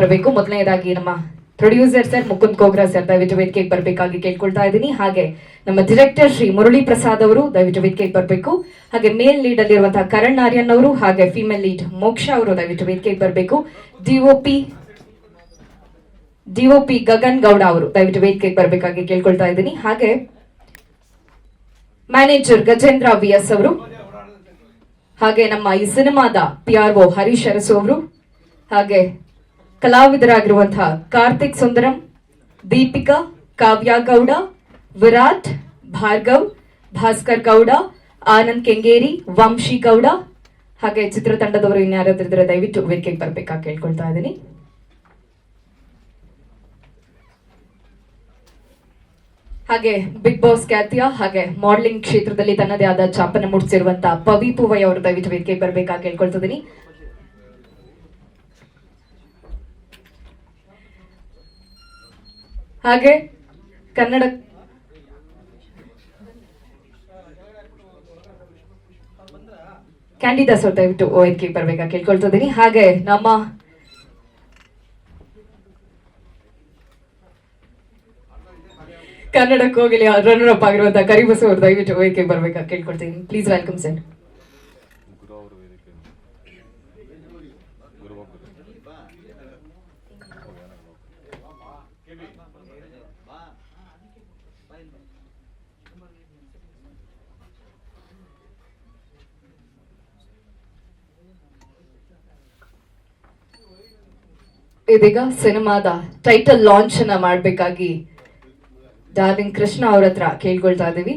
ಬರಬೇಕು. ಮೊದಲನೇದಾಗಿ ನಮ್ಮ producer sir Mukund Kogra sir ದಯವಿಟ್ಟು ವೇದಿಕೆಗೆ ಬರಬೇಕಾಗಿ ಕೇಳ್ಕೊಳ್ತಾ ಇದ್ದೀನಿ. ಹಾಗೆ ನಮ್ಮ ಡಿರೆಕ್ಟರ್ ಶ್ರೀ ಮುರಳಿ ಪ್ರಸಾದ್ ಅವರು, ದಯವಿಟ್ಟು ವೇದಿಕೆಗೆ ಬರಬೇಕು. ಹಾಗೆ ಮೇಲ್ ಲೀಡ್ ಅಲ್ಲಿರುವಂತಹ ಕರಣ್ ಆರ್ಯನ್ ಅವರು, ಹಾಗೆ ಫಿಮೇಲ್ ಲೀಡ್ ಮೋಕ್ಷ ಅವರು, ದಯವಿಟ್ಟು ವೇದಿಕೆಗೆ ಬರಬೇಕು. ಡಿಒಪಿ ಡಿಒಪಿ ಗಗನ್ ಗೌಡ ಅವರು, ದಯವಿಟ್ಟು ವೇದಿಕೆಗೆ ಬರಬೇಕಾಗಿ ಕೇಳ್ಕೊಳ್ತಾ ಇದ್ದೀನಿ. ಹಾಗೆ ಮ್ಯಾನೇಜರ್ ಗಜೇಂದ್ರ ವಿ ಎಸ್ ಅವರು, ಹಾಗೆ ನಮ್ಮ ಈ ಸಿನಿಮಾದ P R O Harish Arasu ಅವರು, ಹಾಗೆ ಕಲಾವಿದರಾಗಿರುವಂತಹ ಕಾರ್ತಿಕ್ ಸುಂದರಂ, ದೀಪಿಕಾ, ಕಾವ್ಯ ಗೌಡ, ವಿರಾಟ್, ಭಾರ್ಗವ್, ಭಾಸ್ಕರ್ ಗೌಡ, ಆನಂದ್ ಕೆಂಗೇರಿ, ವಂಶಿ ಗೌಡ. ಹಾಗೆ ಚಿತ್ರತಂಡದವರು ಇನ್ಯಾರಾದ್ರಿದ್ರೆ ದಯವಿಟ್ಟು ವೇದಿಕೆಗೆ ಬರಬೇಕಾ ಕೇಳ್ಕೊಳ್ತಾ ಇದ್ದೀನಿ. ಹಾಗೆ ಬಿಗ್ ಬಾಸ್ ಖ್ಯಾತಿಯ ಹಾಗೆ ಮಾಡಲಿಂಗ್ ಕ್ಷೇತ್ರದಲ್ಲಿ ತನ್ನದೇ ಆದ ಛಾಪನ ಮೂಡಿಸಿರುವಂತಹ ಪವಿ ಪೂವಯ್ಯ ಅವರು ದಯವಿಟ್ಟು ವೇದಿಕೆಗೆ ಬರ್ಬೇಕಾಗಿ ಕೇಳ್ಕೊಳ್ತಿದ್ದೀನಿ ಹಾಗೆ ಕನ್ನಡ ಕ್ಯಾಂಡಿದಾಸ್ ಅವ್ರು ದಯವಿಟ್ಟು ಓಕೆ ಬರ್ಬೇಕಾ ಕೇಳ್ಕೊಳ್ತಾ ಇದ್ದೀನಿ. ಹಾಗೆ ನಮ್ಮ ಕನ್ನಡಕ್ಕೆ ಕೋಗಿಲೆ ರನ್ನರ್ ಅಪ್ ಆಗಿರುವಂತಹ ಕರಿಬಸು ಅವರು ದಯವಿಟ್ಟು ಓಕೆ ಬರ್ಬೇಕಾ ಕೇಳ್ಕೊಳ್ತೀನಿ ಪ್ಲೀಸ್ ವೆಲ್ಕಮ್ ಸರ್ ಇದೀಗ ಸಿನಿಮಾದ ಟೈಟಲ್ ಲಾಂಚ್ ಅನ್ನ ಮಾಡ್ಬೇಕಾಗಿ ಡಾರ್ಲಿಂಗ್ ಕೃಷ್ಣ ಅವ್ರ ಹತ್ರ ಕೇಳ್ಕೊಳ್ತಾ ಇದೀವಿ.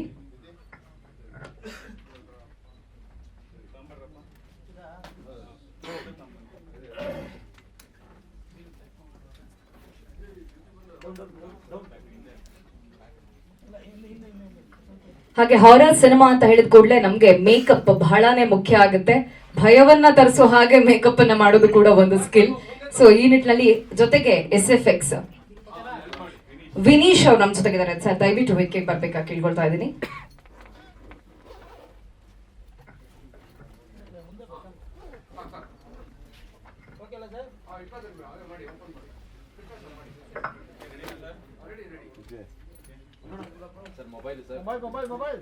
ಹಾಗೆ ಹಾರರ್ ಸಿನಿಮಾ ಅಂತ ಹೇಳಿದ ಕೂಡಲೇ ನಮ್ಗೆ ಮೇಕಪ್ ಬಹಳಾನೇ ಮುಖ್ಯ ಆಗುತ್ತೆ. ಭಯವನ್ನ ತರಿಸೋ ಹಾಗೆ ಮೇಕಪ್ ಅನ್ನ ಮಾಡೋದು ಕೂಡ ಒಂದು ಸ್ಕಿಲ್ ಸೊ ಈ ನಿಟ್ಟಿನಲ್ಲಿ ಜೊತೆಗೆ ಎಸ್ ಎಫ್ ಎಕ್ಸ್ ವಿನೀಶ್ ಅವ್ರು ನಮ್ಮ ಜೊತೆಗಿದ್ದಾರೆ. ಸರ್ ದಯವಿಟ್ಟು ವೇದಿಕೆಗೆ ಬರ್ಬೇಕಾ ಕೇಳ್ಕೊಳ್ತಾ ಇದ್ದೀನಿ. Sir mobile sir. Mobile mobile.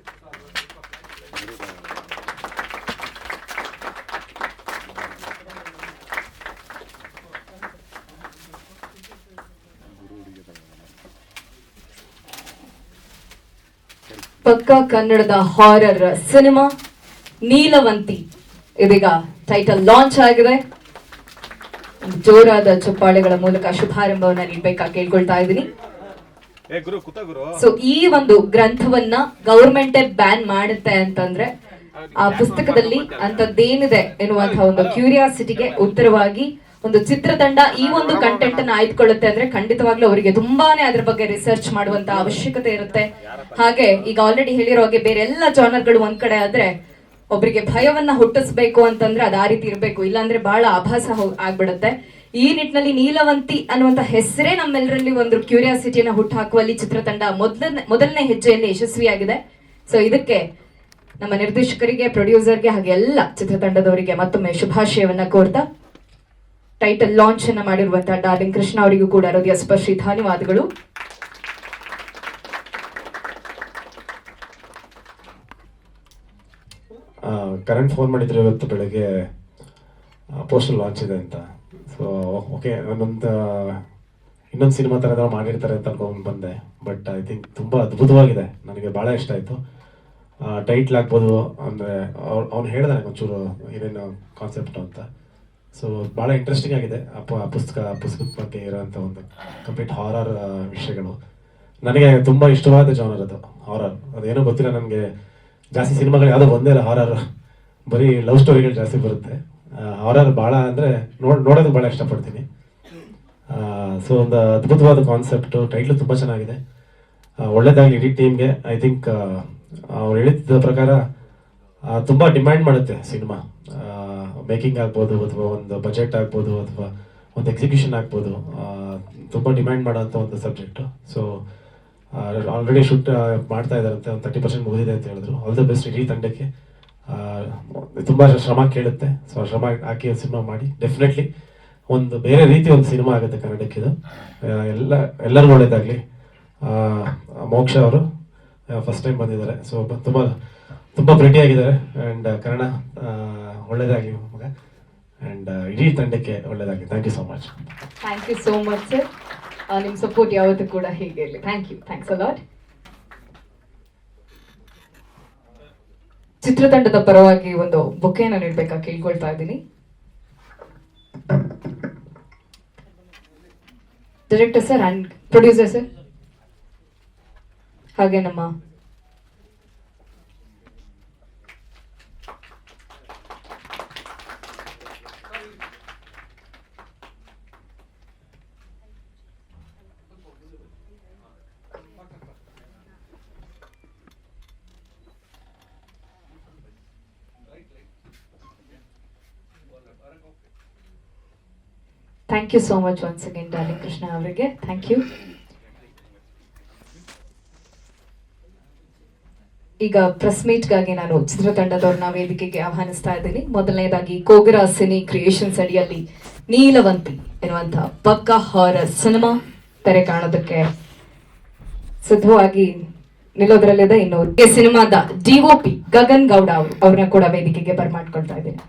ಪಕ್ಕ ಕನ್ನಡದ ಹಾರರ್ ಸಿನಿಮಾ ನೀಲವಂತಿ. ಇದೀಗ ಟೈಟಲ್ ಲಾಂಚ್ ಆಗಿದೆ. ಜೋರಾದ ಚಪ್ಪಾಳೆಗಳ ಮೂಲಕ ಶುಭಾರಂಭವನ್ನ ನೀಡ್ಬೇಕಾ ಕೇಳ್ಕೊಳ್ತಾ ಇದ್ದೀನಿ. ಸೊ ಈ ಒಂದು ಗ್ರಂಥವನ್ನ ಗೌರ್ಮೆಂಟೇ ಬ್ಯಾನ್ ಮಾಡುತ್ತೆ ಅಂತಂದ್ರೆ ಆ ಪುಸ್ತಕದಲ್ಲಿ ಅಂತದ್ದೇನಿದೆ ಎನ್ನುವಂತಹ ಒಂದು ಕ್ಯೂರಿಯಾಸಿಟಿಗೆ ಉತ್ತರವಾಗಿ ಒಂದು ಚಿತ್ರತಂಡ ಈ ಒಂದು ಕಂಟೆಂಟ್ ಅನ್ನ ಆಯ್ದುಕೊಳ್ಳುತ್ತೆ ಅಂದ್ರೆ ಖಂಡಿತವಾಗ್ಲೂ ಅವರಿಗೆ ತುಂಬಾನೇ ಅದ್ರ ಬಗ್ಗೆ ರಿಸರ್ಚ್ ಮಾಡುವಂತ ಅವಶ್ಯಕತೆ ಇರುತ್ತೆ. ಹಾಗೆ ಈಗ ಆಲ್ರೆಡಿ ಹೇಳಿರೋ ಹಾಗೆ ಬೇರೆ ಎಲ್ಲ ಜಾನರ್ಗಳು ಒಂದ್ ಕಡೆ ಆದ್ರೆ ಒಬ್ರಿಗೆ ಭಯವನ್ನ ಹುಟ್ಟಿಸ್ಬೇಕು ಅಂತಂದ್ರೆ ಅದ್ ಆ ರೀತಿ ಇರಬೇಕು. ಇಲ್ಲಾಂದ್ರೆ ಬಹಳ ಆಭಾಸ ಆಗ್ಬಿಡುತ್ತೆ. ಈ ನಿಟ್ಟಿನಲ್ಲಿ ನೀಲವಂತಿ ಅನ್ನುವಂತ ಹೆಸರೇ ನಮ್ಮೆಲ್ಲರಲ್ಲಿ ಒಂದು ಕ್ಯೂರಿಯಾಸಿಟಿಯನ್ನ ಹುಟ್ಟುಹಾಕುವಲ್ಲಿ ಚಿತ್ರತಂಡ ಮೊದಲನೇ ಮೊದಲನೇ ಹೆಜ್ಜೆಯಲ್ಲಿ ಯಶಸ್ವಿಯಾಗಿದೆ. ಸೊ ಇದಕ್ಕೆ ನಮ್ಮ ನಿರ್ದೇಶಕರಿಗೆ ಪ್ರೊಡ್ಯೂಸರ್ಗೆ ಹಾಗೆ ಎಲ್ಲ ಚಿತ್ರತಂಡದವರಿಗೆ ಮತ್ತೊಮ್ಮೆ ಶುಭಾಶಯವನ್ನ ಕೋರ್ತಾ ಟೈಟಲ್ ಲಾಂಚ್ ಅನ್ನ ಮಾಡಿರುವಂತಹ ಡಾರ್ಲಿಂಗ್ ಕೃಷ್ಣ ಅವರಿಗೂ ಕೂಡ ಹೃದಯ ಸ್ಪರ್ಶಿ. ಧನ್ಯವಾದಗಳು. ಕರೆಂಟ್ ಫೋನ್ ಮಾಡಿದ್ರು ಇವತ್ತು ಬೆಳಗ್ಗೆ ಪೋಸ್ಟರ್ ಲಾಂಚ್ ಇದೆ ಅಂತ. ಸೊ ಓಕೆ ನಾನೊಂದು ಇನ್ನೊಂದು ಸಿನಿಮಾ ಥರ ಮಾಡಿರ್ತಾರೆ ಅಂತ ಅನ್ಕೊಂಡು ಬಂದೆ. ಬಟ್ ಐ ಥಿಂಕ್ ತುಂಬ ಅದ್ಭುತವಾಗಿದೆ. ನನಗೆ ಭಾಳ ಇಷ್ಟ ಆಯಿತು. ಟೈಟ್ಲ್ ಆಗ್ಬೋದು ಅಂದರೆ, ಅವ್ರು, ಅವ್ನು ಹೇಳ್ದೆ ಒಂಚೂರು ಏನೇನು ಕಾನ್ಸೆಪ್ಟು ಅಂತ. ಸೊ ಭಾಳ ಇಂಟ್ರೆಸ್ಟಿಂಗ್ ಆಗಿದೆ ಆ ಪುಸ್ತಕ ಪುಸ್ತಕದ ಬಗ್ಗೆ ಇರೋಂಥ ಒಂದು ಕಂಪ್ಲೀಟ್ ಹಾರರ್ ವಿಷಯಗಳು. ನನಗೆ ತುಂಬ ಇಷ್ಟವಾದ ಜಾನರ್ ಅದು ಹಾರರ್ ಅದೇನೋ ಗೊತ್ತಿಲ್ಲ ನನಗೆ. ಜಾಸ್ತಿ ಸಿನಿಮಾಗಳು ಯಾವುದೋ ಒಂದೇ ಇಲ್ಲ ಹಾರರ್ ಬರೀ ಲವ್ ಸ್ಟೋರಿಗಳು ಜಾಸ್ತಿ ಬರುತ್ತೆ. ಹಾರರ್ ಭಾಳ ಅಂದರೆ ನೋಡಿ ನೋಡೋದು ಭಾಳ ಇಷ್ಟಪಡ್ತೀನಿ. ಸೊ ಒಂದು ಅದ್ಭುತವಾದ ಕಾನ್ಸೆಪ್ಟು ಟೈಟ್ಲು ತುಂಬ ಚೆನ್ನಾಗಿದೆ. ಒಳ್ಳೇದಾಗಲಿ ಇಡೀ ಟೀಮ್ಗೆ ಐ ಥಿಂಕ್ ಅವ್ರು ಹೇಳಿದ ಪ್ರಕಾರ ತುಂಬ ಡಿಮ್ಯಾಂಡ್ ಮಾಡುತ್ತೆ ಸಿನಿಮಾ. ಮೇಕಿಂಗ್ ಆಗ್ಬೋದು ಅಥವಾ ಒಂದು ಬಜೆಟ್ ಆಗ್ಬೋದು ಅಥವಾ ಒಂದು ಎಕ್ಸಿಕ್ಯೂಷನ್ ಆಗ್ಬೋದು ತುಂಬ ಡಿಮ್ಯಾಂಡ್ ಮಾಡೋಂಥ ಒಂದು ಸಬ್ಜೆಕ್ಟು ಸೊ ಆಲ್ರೆಡಿ ಶೂಟ್ ಮಾಡ್ತಾ ಇದ್ದಾರಂತೆ, ಒಂದು ತರ್ಟಿ ಪರ್ಸೆಂಟ್ ಮುಗಿದಿದೆ ಅಂತ ಹೇಳಿದ್ರು. ಆಲ್ ದ ಬೆಸ್ಟ್ ಇಡೀ ತಂಡಕ್ಕೆ. ತುಂಬ ಶ್ರಮ ಕೇಳುತ್ತೆ. ಸೊ ಶ್ರಮ ಹಾಕಿ ಸಿನಿಮಾ ಮಾಡಿ. ಡೆಫಿನೆಟ್ಲಿ ಒಂದು ಬೇರೆ ರೀತಿ ಒಂದು ಸಿನಿಮಾ ಆಗುತ್ತೆ ಕನ್ನಡಕ್ಕಿದು ಎಲ್ಲ ಎಲ್ಲರೂ ಒಳ್ಳೇದಾಗಲಿ. ಮೋಕ್ಷ ಅವರು ಫಸ್ಟ್ ಟೈಮ್ ಬಂದಿದ್ದಾರೆ. ಸೊ ತುಂಬ ತುಂಬ ಆಗಿದ್ದಾರೆ. ಆ್ಯಂಡ್ ಕನ್ನಡ ಆ, ನಮಗೆ ಅಂಡ್ ಆ್ಯಂಡ್ ಇಡೀ ತಂಡಕ್ಕೆ ಒಳ್ಳೇದಾಗಲಿ. Thank you so much thank you so much sir ನಿಮ್ಮ ಸಪೋರ್ಟ್ ಯಾವತ್ತೂ ಕೂಡ ಹೀಗೆ ಇರಲಿ. Thank you thanks a lot ಚಿತ್ರತಂಡದ ಪರವಾಗಿ ಒಂದು ಬೊಕ್ಕೆಯನ್ನು ನೀಡಬೇಕಾ ಕೇಳ್ಕೊಳ್ತಾ ಇದ್ದೀನಿ. Director sir and producer sir ಹಾಗೆ ನಮ್ಮ thank you so much once again darling Krishna ಅವರಿಗೆ. ಥ್ಯಾಂಕ್ ಯು ಈಗ ಪ್ರೆಸ್ ಮೀಟ್ಗಾಗಿ ನಾನು ಚಿತ್ರತಂಡದವ್ರನ್ನ ವೇದಿಕೆಗೆ ಆಹ್ವಾನಿಸ್ತಾ ಇದ್ದೀನಿ. ಮೊದಲನೇದಾಗಿ ಕೋಗರ ಸಿನಿ ಕ್ರಿಯೇಷನ್ಸ್ ಅಡಿಯಲ್ಲಿ ನೀಲವಂತಿ ಎನ್ನುವಂತಹ ಪಕ್ಕ ಹಾರರ್ ಸಿನಿಮಾ ತೆರೆ ಕಾಣೋದಕ್ಕೆ ಸಿದ್ಧವಾಗಿ ನಿಲ್ಲೋದ್ರಲ್ಲಿದೆ. ಇನ್ನು ಸಿನಿಮಾದ ಡಿಒಪಿ ಗಗನ್ ಗೌಡ ಅವರು ಅವ್ರನ್ನ ಕೂಡ ವೇದಿಕೆಗೆ ಬರ್ಮಾಡ್ಕೊಳ್ತಾ ಇದ್ದೀನಿ.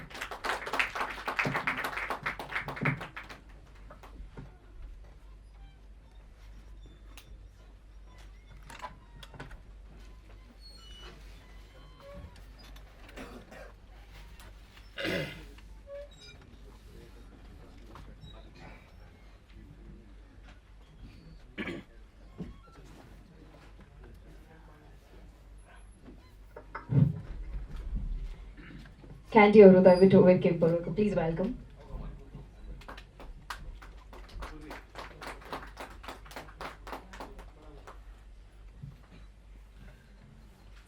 ಕ್ಯಾಂಡಿ ಅವರು ದಯವಿಟ್ಟು ವೇದಿಕೆಗೆ ಬರಬೇಕು ಪ್ಲೀಸ್ ವೆಲ್ಕಮ್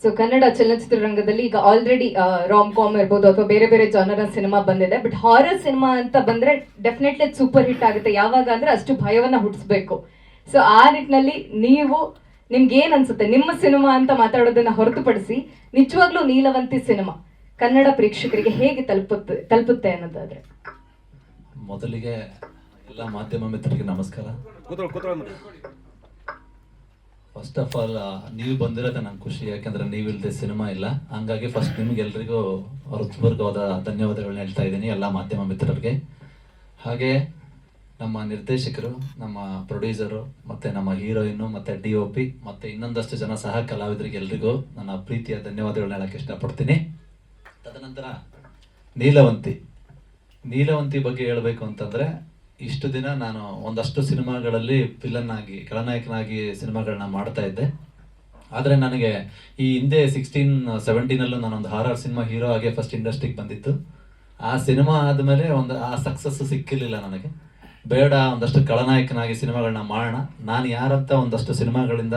ಸೊ ಕನ್ನಡ ಚಲನಚಿತ್ರರಂಗದಲ್ಲಿ ಈಗ ಆಲ್ರೆಡಿ ರಾಮ್ ಕಾಮ್ ಇರ್ಬೋದು ಅಥವಾ ಬೇರೆ ಬೇರೆ ಜಾನರ ಸಿನಿಮಾ ಬಂದಿದೆ. ಬಟ್ ಹಾರರ್ ಸಿನಿಮಾ ಅಂತ ಬಂದ್ರೆ ಡೆಫಿನೆಟ್ಲಿ ಸೂಪರ್ ಹಿಟ್ ಆಗುತ್ತೆ. ಯಾವಾಗ ಅಂದ್ರೆ ಅಷ್ಟು ಭಯವನ್ನ ಹುಟ್ಟಿಸ್ಬೇಕು. ಸೊ ಆ ನಿಟ್ಟಿನಲ್ಲಿ ನೀವು ನಿಮ್ಗೆ ಏನ್ ಅನ್ಸುತ್ತೆ? ನಿಮ್ಮ ಸಿನಿಮಾ ಅಂತ ಮಾತಾಡೋದನ್ನ ಹೊರತುಪಡಿಸಿ ನಿಜವಾಗ್ಲೂ ನೀಲವಂತಿ ಸಿನಿಮಾ ಕನ್ನಡ ಪ್ರೇಕ್ಷಕರಿಗೆ ಹೇಗೆ ತಲುಪುತ್ತೆ ತಲುಪುತ್ತೆ ಅನ್ನೋದಾದ್ರೆ. ಮೊದಲಿಗೆ ಎಲ್ಲ ಮಾಧ್ಯಮ ಮಿತ್ರರಿಗೆ ನಮಸ್ಕಾರ. ಫಸ್ಟ್ ಆಫ್ ಆಲ್ ನೀವು ಬಂದಿರೋದೇ ನಂಗೆ ಖುಷಿ ಯಾಕಂದ್ರೆ ನೀವಿಲ್ಲದೆ ಸಿನಿಮಾ ಇಲ್ಲ. ಹಂಗಾಗಿ ಫಸ್ಟ್ ನಿಮ್ಗೆಲ್ರಿಗೂ ಹೃತ್ಪೂರ್ವಕವಾದ ಧನ್ಯವಾದಗಳನ್ನ ಹೇಳ್ತಾ ಇದ್ದೀನಿ ಎಲ್ಲ ಮಾಧ್ಯಮ ಮಿತ್ರರಿಗೆ. ಹಾಗೆ ನಮ್ಮ ನಿರ್ದೇಶಕರು ನಮ್ಮ ಪ್ರೊಡ್ಯೂಸರು ಮತ್ತೆ ನಮ್ಮ ಹೀರೋಯಿನ್ನು ಮತ್ತೆ ಡಿ ಒ ಪಿ ಮತ್ತೆ ಇನ್ನೊಂದಷ್ಟು ಜನ ಸಹ ಕಲಾವಿದರಿಗೆ ಎಲ್ರಿಗೂ ನನ್ನ ಪ್ರೀತಿಯ ಧನ್ಯವಾದಗಳನ್ನ ಹೇಳಕ್ಕೆ ಇಷ್ಟಪಡ್ತೀನಿ. ತದನಂತರ ನೀಲವಂತಿ. ನೀಲವಂತಿ ಬಗ್ಗೆ ಹೇಳಬೇಕು ಅಂತಂದ್ರೆ, ಇಷ್ಟು ದಿನ ನಾನು ಒಂದಷ್ಟು ಸಿನಿಮಾಗಳಲ್ಲಿ ವಿಲನ್ ಆಗಿ ಖಳನಾಯಕನಾಗಿ ಸಿನಿಮಾಗಳನ್ನ ಮಾಡ್ತಾ ಇದ್ದೆ. ಆದರೆ ನನಗೆ ಈ ಹಿಂದೆ ಸಿಕ್ಸ್ಟೀನ್ ಸೆವೆಂಟೀನಲ್ಲೂ ನಾನೊಂದು ಹಾರರ್ ಸಿನಿಮಾ ಹೀರೋ ಆಗಿ ಫಸ್ಟ್ ಇಂಡಸ್ಟ್ರಿಗೆ ಬಂದಿತ್ತು. ಆ ಸಿನಿಮಾ ಆದಮೇಲೆ ಒಂದು, ಆ ಸಕ್ಸಸ್ ಸಿಕ್ಕಿರಲಿಲ್ಲ ನನಗೆ. ಬೇಡ, ಒಂದಷ್ಟು ಖಳನಾಯಕನಾಗಿ ಸಿನಿಮಾಗಳನ್ನ ಮಾಡೋಣ. ನಾನು ಯಾರಂತ ಒಂದಷ್ಟು ಸಿನಿಮಾಗಳಿಂದ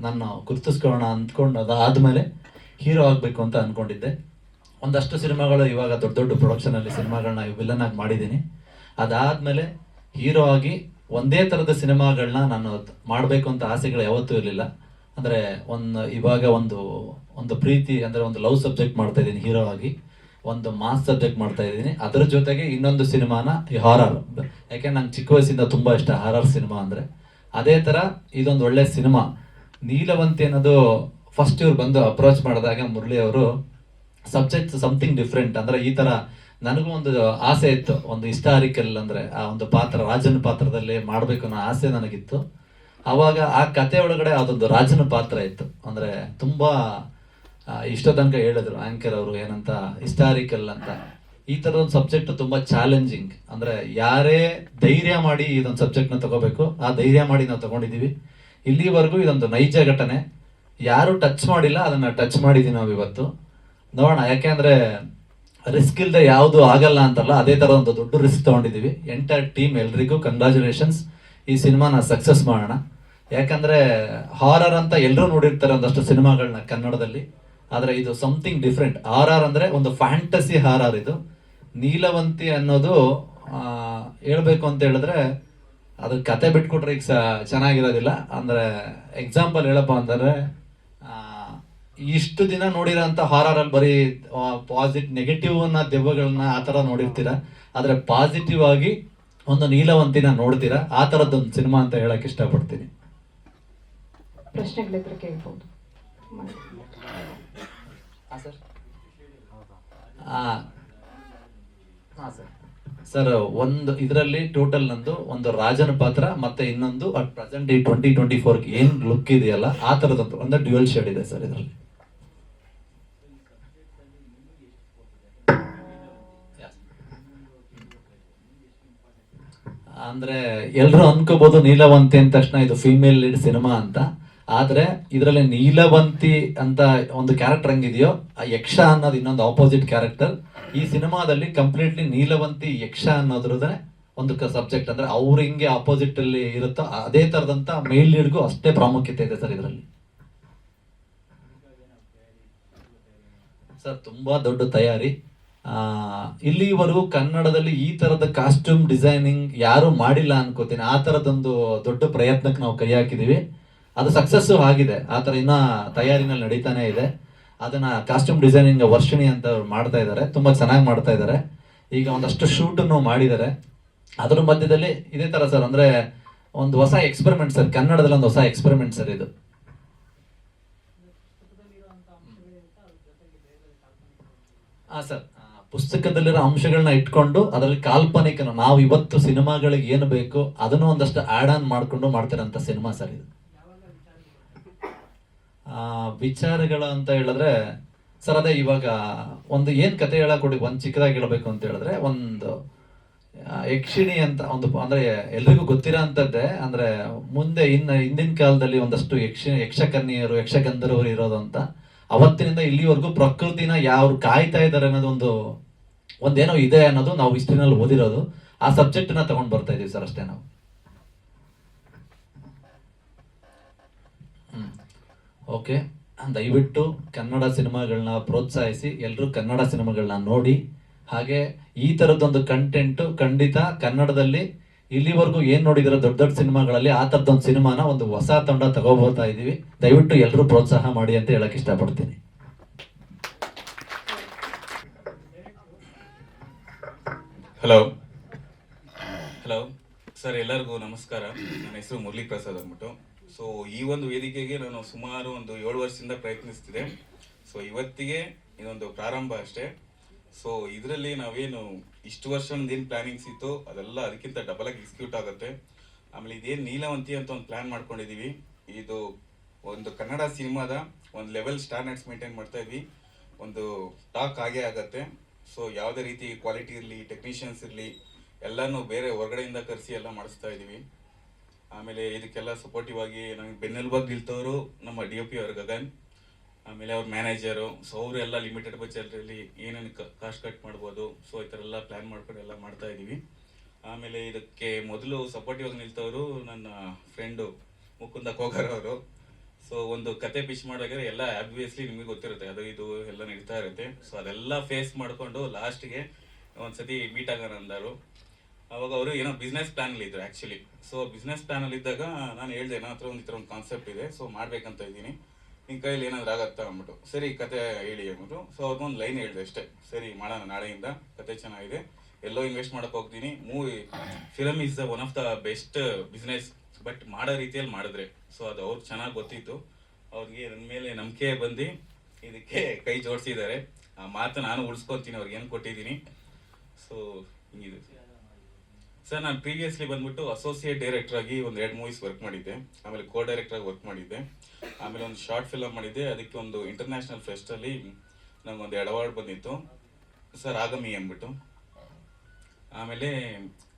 ನಾನು ಗುರುತಿಸ್ಕೊಳ್ಳೋಣ ಅಂದ್ಕೊಂಡು ಅದಾದಮೇಲೆ ಹೀರೋ ಆಗಬೇಕು ಅಂತ ಅಂದ್ಕೊಂಡಿದ್ದೆ ಒಂದಷ್ಟು ಸಿನಿಮಾಗಳು ಇವಾಗ ದೊಡ್ಡ ದೊಡ್ಡ ಪ್ರೊಡಕ್ಷನಲ್ಲಿ ಸಿನಿಮಾಗಳನ್ನ ವಿಲನ್ ಆಗಿ ಮಾಡಿದ್ದೀನಿ. ಅದಾದಮೇಲೆ ಹೀರೋ ಆಗಿ ಒಂದೇ ಥರದ ಸಿನಿಮಾಗಳನ್ನ ನಾನು ಮಾಡಬೇಕು ಅಂತ ಆಸೆಗಳು ಯಾವತ್ತೂ ಇರಲಿಲ್ಲ. ಅಂದರೆ ಒಂದು ಇವಾಗ ಒಂದು ಒಂದು ಪ್ರೀತಿ ಅಂದರೆ ಒಂದು ಲವ್ ಸಬ್ಜೆಕ್ಟ್ ಮಾಡ್ತಾ ಇದ್ದೀನಿ ಹೀರೋ ಆಗಿ. ಒಂದು ಮಾಸ್ ಸಬ್ಜೆಕ್ಟ್ ಮಾಡ್ತಾ ಇದ್ದೀನಿ. ಅದರ ಜೊತೆಗೆ ಇನ್ನೊಂದು ಸಿನಿಮಾನ ಈ ಹಾರರ್ ಯಾಕೆ ನಂಗೆ ಚಿಕ್ಕ ವಯಸ್ಸಿಂದ ತುಂಬ ಇಷ್ಟ ಹಾರರ್ ಸಿನಿಮಾ ಅಂದರೆ. ಅದೇ ಥರ ಇದೊಂದು ಒಳ್ಳೆ ಸಿನಿಮಾ. ನೀಲವಂತಿ ಅನ್ನೋದು ಫಸ್ಟ್ ಇವ್ರು ಬಂದು ಅಪ್ರೋಚ್ ಮಾಡಿದಾಗ ಮುರಳಿ ಅವರು ಸಬ್ಜೆಕ್ಟ್ ಸಮಥಿಂಗ್ ಡಿಫ್ರೆಂಟ್ ಅಂದ್ರೆ ಈ ತರ ನನಗೂ ಒಂದು ಆಸೆ ಇತ್ತು. ಒಂದು ಹಿಸ್ಟಾರಿಕಲ್ ಅಂದ್ರೆ ಆ ಒಂದು ಪಾತ್ರ, ರಾಜನ ಪಾತ್ರದಲ್ಲಿ ಮಾಡಬೇಕು ಅನ್ನೋ ಆಸೆ ನನಗಿತ್ತು. ಅವಾಗ ಆ ಕತೆ ಒಳಗಡೆ ಅದೊಂದು ರಾಜನ ಪಾತ್ರ ಇತ್ತು. ಅಂದ್ರೆ ತುಂಬಾ ಇಷ್ಟ ತನಕ ಹೇಳಿದ್ರು. ಆಂಕರ್ ಅವರು ಏನಂತ ಹಿಸ್ಟಾರಿಕಲ್ ಅಂತ. ಈ ತರದ ಒಂದು ಸಬ್ಜೆಕ್ಟ್ ತುಂಬಾ ಚಾಲೆಂಜಿಂಗ್ ಅಂದ್ರೆ ಯಾರೇ ಧೈರ್ಯ ಮಾಡಿ ಇದೊಂದು ಸಬ್ಜೆಕ್ಟ್ನ ತಗೋಬೇಕು, ಆ ಧೈರ್ಯ ಮಾಡಿ ನಾವು ತಗೊಂಡಿದೀವಿ ಇಲ್ಲಿವರೆಗೂ ಇದೊಂದು ನೈಜ ಘಟನೆ. ಯಾರು ಟಚ್ ಮಾಡಿಲ್ಲ, ಅದನ್ನ ಟಚ್ ಮಾಡಿದೀವಿ ನಾವು ಇವತ್ತು ನೋಡೋಣ ಯಾಕೆಂದ್ರೆ ರಿಸ್ಕ್ ಇಲ್ಲದೆ ಯಾವುದು ಆಗಲ್ಲ ಅಂತಲ್ಲ, ಅದೇ ತರ ಒಂದು ದೊಡ್ಡ ರಿಸ್ಕ್ ತಗೊಂಡಿದೀವಿ. ಎಂಟೈರ್ ಟೀಮ್ ಎಲ್ರಿಗೂ ಕಂಗ್ರಾಚುಲೇಷನ್ಸ್ ಈ ಸಿನಿಮಾನ ಸಕ್ಸಸ್ ಮಾಡೋಣ. ಯಾಕಂದ್ರೆ ಹಾರರ್ ಅಂತ ಎಲ್ಲರೂ ನೋಡಿರ್ತಾರೆ ಒಂದಷ್ಟು ಸಿನಿಮಾಗಳನ್ನ ಕನ್ನಡದಲ್ಲಿ. ಆದರೆ ಇದು ಸಮಥಿಂಗ್ ಡಿಫ್ರೆಂಟ್ ಆರ್ ಆರ್ ಅಂದ್ರೆ ಒಂದು ಫ್ಯಾಂಟಸಿ ಹಾರರ್ ಇದು. ನೀಲವಂತಿ ಅನ್ನೋದು ಹೇಳಬೇಕು ಅಂತ ಹೇಳಿದ್ರೆ ಅದು ಕತೆ ಬಿಟ್ಕೊಟ್ರೆ ಈಗ ಚೆನ್ನಾಗಿರೋದಿಲ್ಲ. ಅಂದ್ರೆ ಎಕ್ಸಾಂಪಲ್ ಹೇಳಪ್ಪ ಅಂತಂದ್ರೆ ಇಷ್ಟು ದಿನ ನೋಡಿರೋಂಥ ಹಾರರ್ ಅಲ್ಲಿ ಬರೀ ಪಾಸಿಟಿವ್ ನೆಗೆಟಿವ್ ಅನ್ನ ದೆವ್ವಗಳನ್ನ ಆ ಥರ ನೋಡಿರ್ತೀರ. ಆದರೆ ಪಾಸಿಟಿವ್ ಆಗಿ ಒಂದು ನೀಲವಂತಿನ ನೋಡ್ತೀರಾ. ಆ ಥರದ್ದೊಂದು ಸಿನಿಮಾ ಅಂತ ಹೇಳಕ್ ಇಷ್ಟಪಡ್ತೀನಿ. ಪ್ರಶ್ನೆಗಳಿದ್ರೆ ಕೇಳ್ಬೋದು. ಸರ್. ಒಂದು ಇದರಲ್ಲಿ ಟೋಟಲ್ ನಂದು ಒಂದು ರಾಜನ ಪಾತ್ರ ಮತ್ತೆ ಇನ್ನೊಂದು ಅಟ್ ಪ್ರೆಸೆಂಟ್ ಈ ಟ್ವೆಂಟಿ ಟ್ವೆಂಟಿ ಫೋರ್ಗೆ ಏನು ಲುಕ್ ಇದೆಯಲ್ಲ ಆ ತರದೊಂದು ಒಂದು ಡ್ಯುಯಲ್ ಶೇಡ್ ಇದೆ ಸರ್ ಇದರಲ್ಲಿ. ಅಂದ್ರೆ ಎಲ್ರು ಅನ್ಕೋಬಹುದು ನೀಲವಂತಿ ಅಂದ ತಕ್ಷಣ ಇದು ಫಿಮೇಲ್ ಲೀಡ್ ಸಿನಿಮಾ ಅಂತ. ಆದ್ರೆ ಇದರಲ್ಲಿ ನೀಲವಂತಿ ಅಂತ ಒಂದು ಕ್ಯಾರೆಕ್ಟರ್ ಹಂಗಿದೆಯೋ, ಆ ಯಕ್ಷ ಅನ್ನೋದು ಇನ್ನೊಂದು ಆಪೋಸಿಟ್ ಕ್ಯಾರೆಕ್ಟರ್ ಈ ಸಿನಿಮಾದಲ್ಲಿ ಕಂಪ್ಲೀಟ್ಲಿ ನೀಲವಂತಿ, ಯಕ್ಷ ಅನ್ನೋದ್ರದೇ ಒಂದು ಸಬ್ಜೆಕ್ಟ್ ಅಂದ್ರೆ ಅವ್ರು ಹಿಂಗೆ ಆಪೋಸಿಟ್ ಅಲ್ಲಿ ಇರುತ್ತೋ, ಅದೇ ತರದಂತ ಮೇಲ್ ಲೀಡ್ಗೂ ಅಷ್ಟೇ ಪ್ರಾಮುಖ್ಯತೆ ಇದೆ ಸರ್ ಇದರಲ್ಲಿ. ಸರ್, ತುಂಬಾ ದೊಡ್ಡ ತಯಾರಿ. ಇಲ್ಲಿವರೆಗೂ ಕನ್ನಡದಲ್ಲಿ ಈ ತರದ ಕಾಸ್ಟ್ಯೂಮ್ ಡಿಸೈನಿಂಗ್ ಯಾರು ಮಾಡಿಲ್ಲ ಅನ್ಕೋತೀನಿ. ಆ ತರದೊಂದು ದೊಡ್ಡ ಪ್ರಯತ್ನಕ್ಕೆ ನಾವು ಕೈ ಹಾಕಿದೀವಿ ಅದು ಸಕ್ಸಸ್ ಆಗಿದೆ. ಆ ತರ ಇನ್ನ ತಯಾರಿನಲ್ಲಿ ನಡೀತಾನೆ ಇದೆ. ಅದನ್ನ ಕಾಸ್ಟ್ಯೂಮ್ ಡಿಸೈನಿಂಗ್ ವರ್ಷಿಣಿ ಅಂತ ಅವ್ರು ಮಾಡ್ತಾ ಇದ್ದಾರೆ. ತುಂಬಾ ಚೆನ್ನಾಗಿ ಮಾಡ್ತಾ ಇದ್ದಾರೆ. ಈಗ ಒಂದಷ್ಟು ಶೂಟ್ ಮಾಡಿದ್ದಾರೆ. ಅದ್ರ ಮಧ್ಯದಲ್ಲಿ ಇದೇ ತರ ಸರ್ ಅಂದ್ರೆ ಒಂದು ಹೊಸ ಎಕ್ಸ್ಪೆರಿಮೆಂಟ್ ಸರ್ ಕನ್ನಡದಲ್ಲಿ ಒಂದು ಹೊಸ ಎಕ್ಸ್ಪೆರಿಮೆಂಟ್ ಸರ್ ಇದು. ಹಾ ಸರ್ ಪುಸ್ತಕದಲ್ಲಿರೋ ಅಂಶಗಳನ್ನ ಇಟ್ಕೊಂಡು ಅದರಲ್ಲಿ ಕಾಲ್ಪನಿಕ ನಾವು ಇವತ್ತು ಸಿನಿಮಾಗಳಿಗೆ ಏನು ಬೇಕು ಅದನ್ನು ಒಂದಷ್ಟು ಆ್ಯಡ್ ಆನ್ ಮಾಡಿಕೊಂಡು ಮಾಡ್ತಿರೋಂಥ ಸಿನಿಮಾ ಸರ್ ಇದು. ವಿಚಾರಗಳು ಅಂತ ಹೇಳಿದ್ರೆ, ಸರ್ ಅದೇ ಇವಾಗ ಒಂದು ಏನು ಕತೆ ಕೊಡಿ ಒಂದ್ ಚಿಕ್ಕದಾಗಿ ಹೇಳಬೇಕು ಅಂತ ಹೇಳಿದ್ರೆ, ಒಂದು ಯಕ್ಷಿಣಿ ಅಂತ ಒಂದು ಅಂದ್ರೆ ಎಲ್ರಿಗೂ ಗೊತ್ತಿರೋ ಅಂತದ್ದೇ ಅಂದ್ರೆ ಮುಂದೆ ಇನ್ನು ಹಿಂದಿನ ಕಾಲದಲ್ಲಿ ಒಂದಷ್ಟು ಯಕ್ಷ, ಯಕ್ಷಕನ್ಯರು, ಯಕ್ಷಗಂಧರ್ವರು ಇರೋದು ಅಂತ. ಅವತ್ತಿನಿಂದ ಇಲ್ಲಿವರೆಗೂ ಪ್ರಕೃತಿನ ಯಾವ ಕಾಯ್ತಾ ಇದ್ದಾರೆ ಅನ್ನೋದು ಒಂದು ಒಂದೇನೋ ಇದೆ ಅನ್ನೋದು ನಾವು ಹಿಸ್ಟ್ರಿನಲ್ಲಿ ಓದಿರೋದು. ಆ ಸಬ್ಜೆಕ್ಟ್ ತಗೊಂಡು ಬರ್ತಾ ಇದೀವಿ ಸರ್ ಅಷ್ಟೇ ನಾವು. ಓಕೆ. ದಯವಿಟ್ಟು ಕನ್ನಡ ಸಿನಿಮಾಗಳನ್ನ ಪ್ರೋತ್ಸಾಹಿಸಿ ಎಲ್ಲರೂ ಕನ್ನಡ ಸಿನಿಮಾಗಳನ್ನ ನೋಡಿ. ಹಾಗೆ ಈ ಥರದ್ದೊಂದು ಕಂಟೆಂಟ್ ಖಂಡಿತ ಕನ್ನಡದಲ್ಲಿ ಇಲ್ಲಿವರೆಗೂ ಏನು ನೋಡಿದಿರೋ ದೊಡ್ಡ ದೊಡ್ಡ ಸಿನಿಮಾಗಳಲ್ಲಿ ಆ ಥರದ್ದೊಂದು ಸಿನಿಮಾನ ಒಂದು ಹೊಸ ತಂಡ ತಗೋಬೋತಾ ಇದೀವಿ. ದಯವಿಟ್ಟು ಎಲ್ಲರೂ ಪ್ರೋತ್ಸಾಹ ಮಾಡಿ ಅಂತ ಹೇಳಕ್ ಇಷ್ಟಪಡ್ತೀನಿ. ಹಲೋ ಹಲೋ ಸರ್ ಎಲ್ಲರಿಗೂ ನಮಸ್ಕಾರ. ನನ್ನ ಹೆಸರು ಮುರಳಿ ಪ್ರಸಾದ್ ಅಂದ್ಬಿಟ್ಟು. ಸೊ ಈ ಒಂದು ವೇದಿಕೆಗೆ ನಾನು ಸುಮಾರು ಒಂದು ಏಳು ವರ್ಷದಿಂದ ಪ್ರಯತ್ನಿಸ್ತಿದೆ. ಸೊ ಇವತ್ತಿಗೆ ಇದೊಂದು ಪ್ರಾರಂಭ ಅಷ್ಟೇ. ಸೊ ಇದರಲ್ಲಿ ನಾವೇನು ಇಷ್ಟು ವರ್ಷ ಏನು ಪ್ಲಾನಿಂಗ್ಸ್ ಇತ್ತು, ಅದೆಲ್ಲ ಅದಕ್ಕಿಂತ ಡಬಲ್ ಆಗಿ ಎಕ್ಸಿಕ್ಯೂಟ್ ಆಗುತ್ತೆ. ಆಮೇಲೆ ಇದೇನು ನೀಲವಂತಿ ಅಂತ ಒಂದು ಪ್ಲಾನ್ ಮಾಡ್ಕೊಂಡಿದ್ದೀವಿ ಇದು ಒಂದು ಕನ್ನಡ ಸಿನಿಮಾದ ಒಂದು ಲೆವೆಲ್ ಸ್ಟ್ಯಾಂಡರ್ಡ್ಸ್ ಮೇಂಟೈನ್ ಮಾಡ್ತಾ ಇದ್ವಿ. ಒಂದು ಟಾಕ್ ಆಗೇ ಆಗುತ್ತೆ. ಸೊ ಯಾವುದೇ ರೀತಿ ಕ್ವಾಲಿಟಿ ಇರಲಿ ಟೆಕ್ನಿಷಿಯನ್ಸ್ ಇರಲಿ, ಎಲ್ಲನೂ ಬೇರೆ ಹೊರಗಡೆಯಿಂದ ಕರೆಸಿ ಎಲ್ಲ ಮಾಡಿಸ್ತಾ ಇದ್ದೀವಿ. ಆಮೇಲೆ ಇದಕ್ಕೆಲ್ಲ ಸಪೋರ್ಟಿವ್ ಆಗಿ ನಮಗೆ ಬೆನ್ನೆಲುಬಾಗಿ ನಿಲ್ತವರು ನಮ್ಮ ಡಿ ಒ ಪಿ ಅವ್ರ ಗಗನ್. ಆಮೇಲೆ ಅವ್ರ ಮ್ಯಾನೇಜರು ಸೊ ಅವರೆಲ್ಲ ಲಿಮಿಟೆಡ್ ಬಜೆಟಲ್ಲಿ ಏನೇನು ಕಾಸ್ಟ್ ಕಟ್ ಮಾಡ್ಬೋದು ಸೊ ಈ ಥರ ಎಲ್ಲ ಪ್ಲ್ಯಾನ್ ಮಾಡ್ಕೊಂಡು ಎಲ್ಲ ಮಾಡ್ತಾ ಇದ್ದೀವಿ. ಆಮೇಲೆ ಇದಕ್ಕೆ ಮೊದಲು ಸಪೋರ್ಟಿವಾಗಿ ನಿಲ್ತವರು ನನ್ನ ಫ್ರೆಂಡು ಮುಕುಂದ ಕೋಕರ್ ಅವರು. ಸೊ ಒಂದು ಕತೆ ಪಿಚ್ ಮಾಡೋಕೆ ಎಲ್ಲ ಆಬ್ವಿಯಸ್ಲಿ ನಿಮಗೆ ಗೊತ್ತಿರುತ್ತೆ, ಅದು ಇದು ಎಲ್ಲ ನಡೀತಾ ಇರುತ್ತೆ. ಸೊ ಅದೆಲ್ಲ ಫೇಸ್ ಮಾಡಿಕೊಂಡು ಲಾಸ್ಟ್ಗೆ ಒಂದ್ಸತಿ ಮೀಟ್ ಆಗೋಣ ಅಂದರು. ಅವಾಗ ಅವರು ಏನೋ ಬಿಸ್ನೆಸ್ ಪ್ಲಾನಲ್ಲಿ ಇದ್ರು ಆ್ಯಕ್ಚುಲಿ ಸೊ ಬಿಸ್ನೆಸ್ ಪ್ಲಾನಲ್ಲಿ ಇದ್ದಾಗ ನಾನು ಹೇಳ್ದೆ, ನನ್ನ ಹತ್ರ ಒಂದು ಈ ಥರ ಒಂದು ಕಾನ್ಸೆಪ್ಟ್ ಇದೆ ಸೊ ಮಾಡಬೇಕಂತ ಇದ್ದೀನಿ. ನಿನ್ನ ಕೈಯಲ್ಲಿ ಏನಾದ್ರು ಆಗತ್ತಾ ಅಂದ್ಬಿಟ್ಟು. ಸರಿ ಕತೆ ಹೇಳಿ ಅಂದ್ಬಿಟ್ಟು. ಸೊ ಅವ್ರಿಗೊಂದು ಲೈನ್ ಹೇಳಿದೆ ಅಷ್ಟೇ. ಸರಿ, ಮಾಡೋಣ ನಾಳೆಯಿಂದ. ಕತೆ ಚೆನ್ನಾಗಿದೆ. ಎಲ್ಲೋ ಇನ್ವೆಸ್ಟ್ ಮಾಡಕ್ ಹೋಗ್ತೀನಿ. Movie film is the one of the best business but ಮಾಡೋ ರೀತಿಯಲ್ಲಿ ಮಾಡಿದ್ರೆ. ಸೊ ಅದು ಅವ್ರಿಗೆ ಚೆನ್ನಾಗಿ ಗೊತ್ತಿತ್ತು. ಅವ್ರಿಗೆ ನನ್ನ ಮೇಲೆ ನಂಬಿಕೆ ಬಂದು ಇದಕ್ಕೆ ಕೈ ಜೋಡಿಸಿದ್ದಾರೆ. ಆ ಮಾತು ನಾನು ಉಳಿಸ್ಕೊತೀನಿ. ಅವ್ರಿಗೆ ಏನು ಕೊಟ್ಟಿದ್ದೀನಿ. ಸೊ ಹಿಂಗಿದೆ. ಸರ್, ನಾನು ಪ್ರೀವಿಯಸ್ಲಿ ಬಂದ್ಬಿಟ್ಟು ಅಸೋಸಿಯೇಟ್ ಡೈರೆಕ್ಟರ್ ಆಗಿ ಒಂದು ಎರಡು ಮೂವೀಸ್ ವರ್ಕ್ ಮಾಡಿದ್ದೆ. ಆಮೇಲೆ ಕೋ ಡೈರೆಕ್ಟರ್ ಆಗಿ ವರ್ಕ್ ಮಾಡಿದ್ದೆ. ಆಮೇಲೆ ಒಂದು ಶಾರ್ಟ್ ಫಿಲಮ್ ಮಾಡಿದ್ದೆ. ಅದಕ್ಕೆ ಒಂದು ಇಂಟರ್ನ್ಯಾಷನಲ್ ಫೆಸ್ಟಲ್ಲಿ ನಂಗೊಂದು ಎರಡು ಅವಾರ್ಡ್ ಬಂದಿತ್ತು. ಸರ್, ಆಗಮಿ ಅಂದ್ಬಿಟ್ಟು. ಆಮೇಲೆ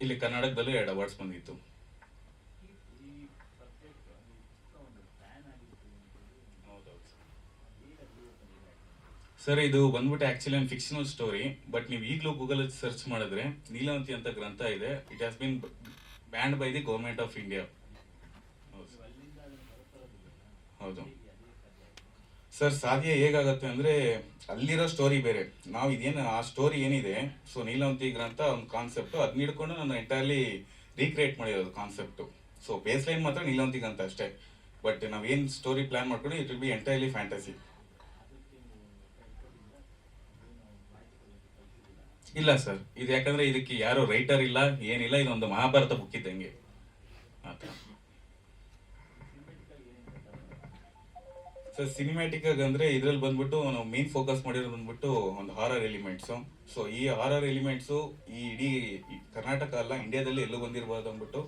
ಇಲ್ಲಿ ಕರ್ನಾಟಕದಲ್ಲೂ ಎರಡು ಅವಾರ್ಡ್ಸ್ ಬಂದಿತ್ತು. ಸರ್ ಇದು ಬಂದ್ಬಿಟ್ಟು ಆಕ್ಚುಲಿ ಒಂದು ಫಿಕ್ಷನಲ್ ಸ್ಟೋರಿ ಬಟ್ ನೀವು ಈಗಲೂ ಗೂಗಲ್ ಸರ್ಚ್ ಮಾಡಿದ್ರೆ ನೀಲವಂತಿ ಅಂತ ಗ್ರಂಥ ಇದೆ. It has been banned by the government of India ಹೌದು. ಸರ್ ಸಾಧ್ಯ ಹೇಗಾಗತ್ತೆ ಅಂದ್ರೆ ಅಲ್ಲಿರೋ ಸ್ಟೋರಿ ಬೇರೆ. ನಾವು ಇದೇನು, ಆ ಸ್ಟೋರಿ ಏನಿದೆ ಸೊ ನೀಲವಂತಿ ಗ್ರಂಥ ಒಂದು ಕಾನ್ಸೆಪ್ಟ್ ಅದನ್ನ ಹಿಡ್ಕೊಂಡು ನಾನು ಎಂಟೈರ್ಲಿ ರೀಕ್ರಿಯೇಟ್ ಮಾಡಿರೋದು ಕಾನ್ಸೆಪ್ಟು ಸೊ ಬೇಸ್ ಲೈನ್ ಮಾತ್ರ ನೀಲವಂತಿ ಗ್ರಂಥ ಅಷ್ಟೇ. ಬಟ್ ನಾವೇನು ಸ್ಟೋರಿ ಪ್ಲಾನ್ ಮಾಡ್ಕೊಂಡು it will be entirely fantasy ಇಲ್ಲ ಸರ್. ಇದು ಯಾಕಂದ್ರೆ ಇದಕ್ಕೆ ಯಾರು ರೈಟರ್ ಇಲ್ಲ, ಏನಿಲ್ಲ ಇದೊಂದು ಮಹಾಭಾರತ ಬುಕ್ ಇದ್ದಂಗೆ. ಸರ್ ಸಿನಿಮ್ಯಾಟಿಕ್ ಆಗಿ ಅಂದ್ರೆ ಇದ್ರಲ್ಲಿ ಬಂದ್ಬಿಟ್ಟು ನಾವು ಮೇನ್ ಫೋಕಸ್ ಮಾಡಿರೋದು ಬಂದ್ಬಿಟ್ಟು ಒಂದು ಹಾರರ್ ಎಲಿಮೆಂಟ್ಸ್ ಸೊ ಈ ಹಾರರ್ ಎಲಿಮೆಂಟ್ಸ್ ಈ ಇಡೀ ಕರ್ನಾಟಕ ಅಲ್ಲ ಇಂಡಿಯಾದಲ್ಲಿ ಎಲ್ಲೂ ಬಂದಿರಬಾರ್ದು ಅಂದ್ಬಿಟ್ಟು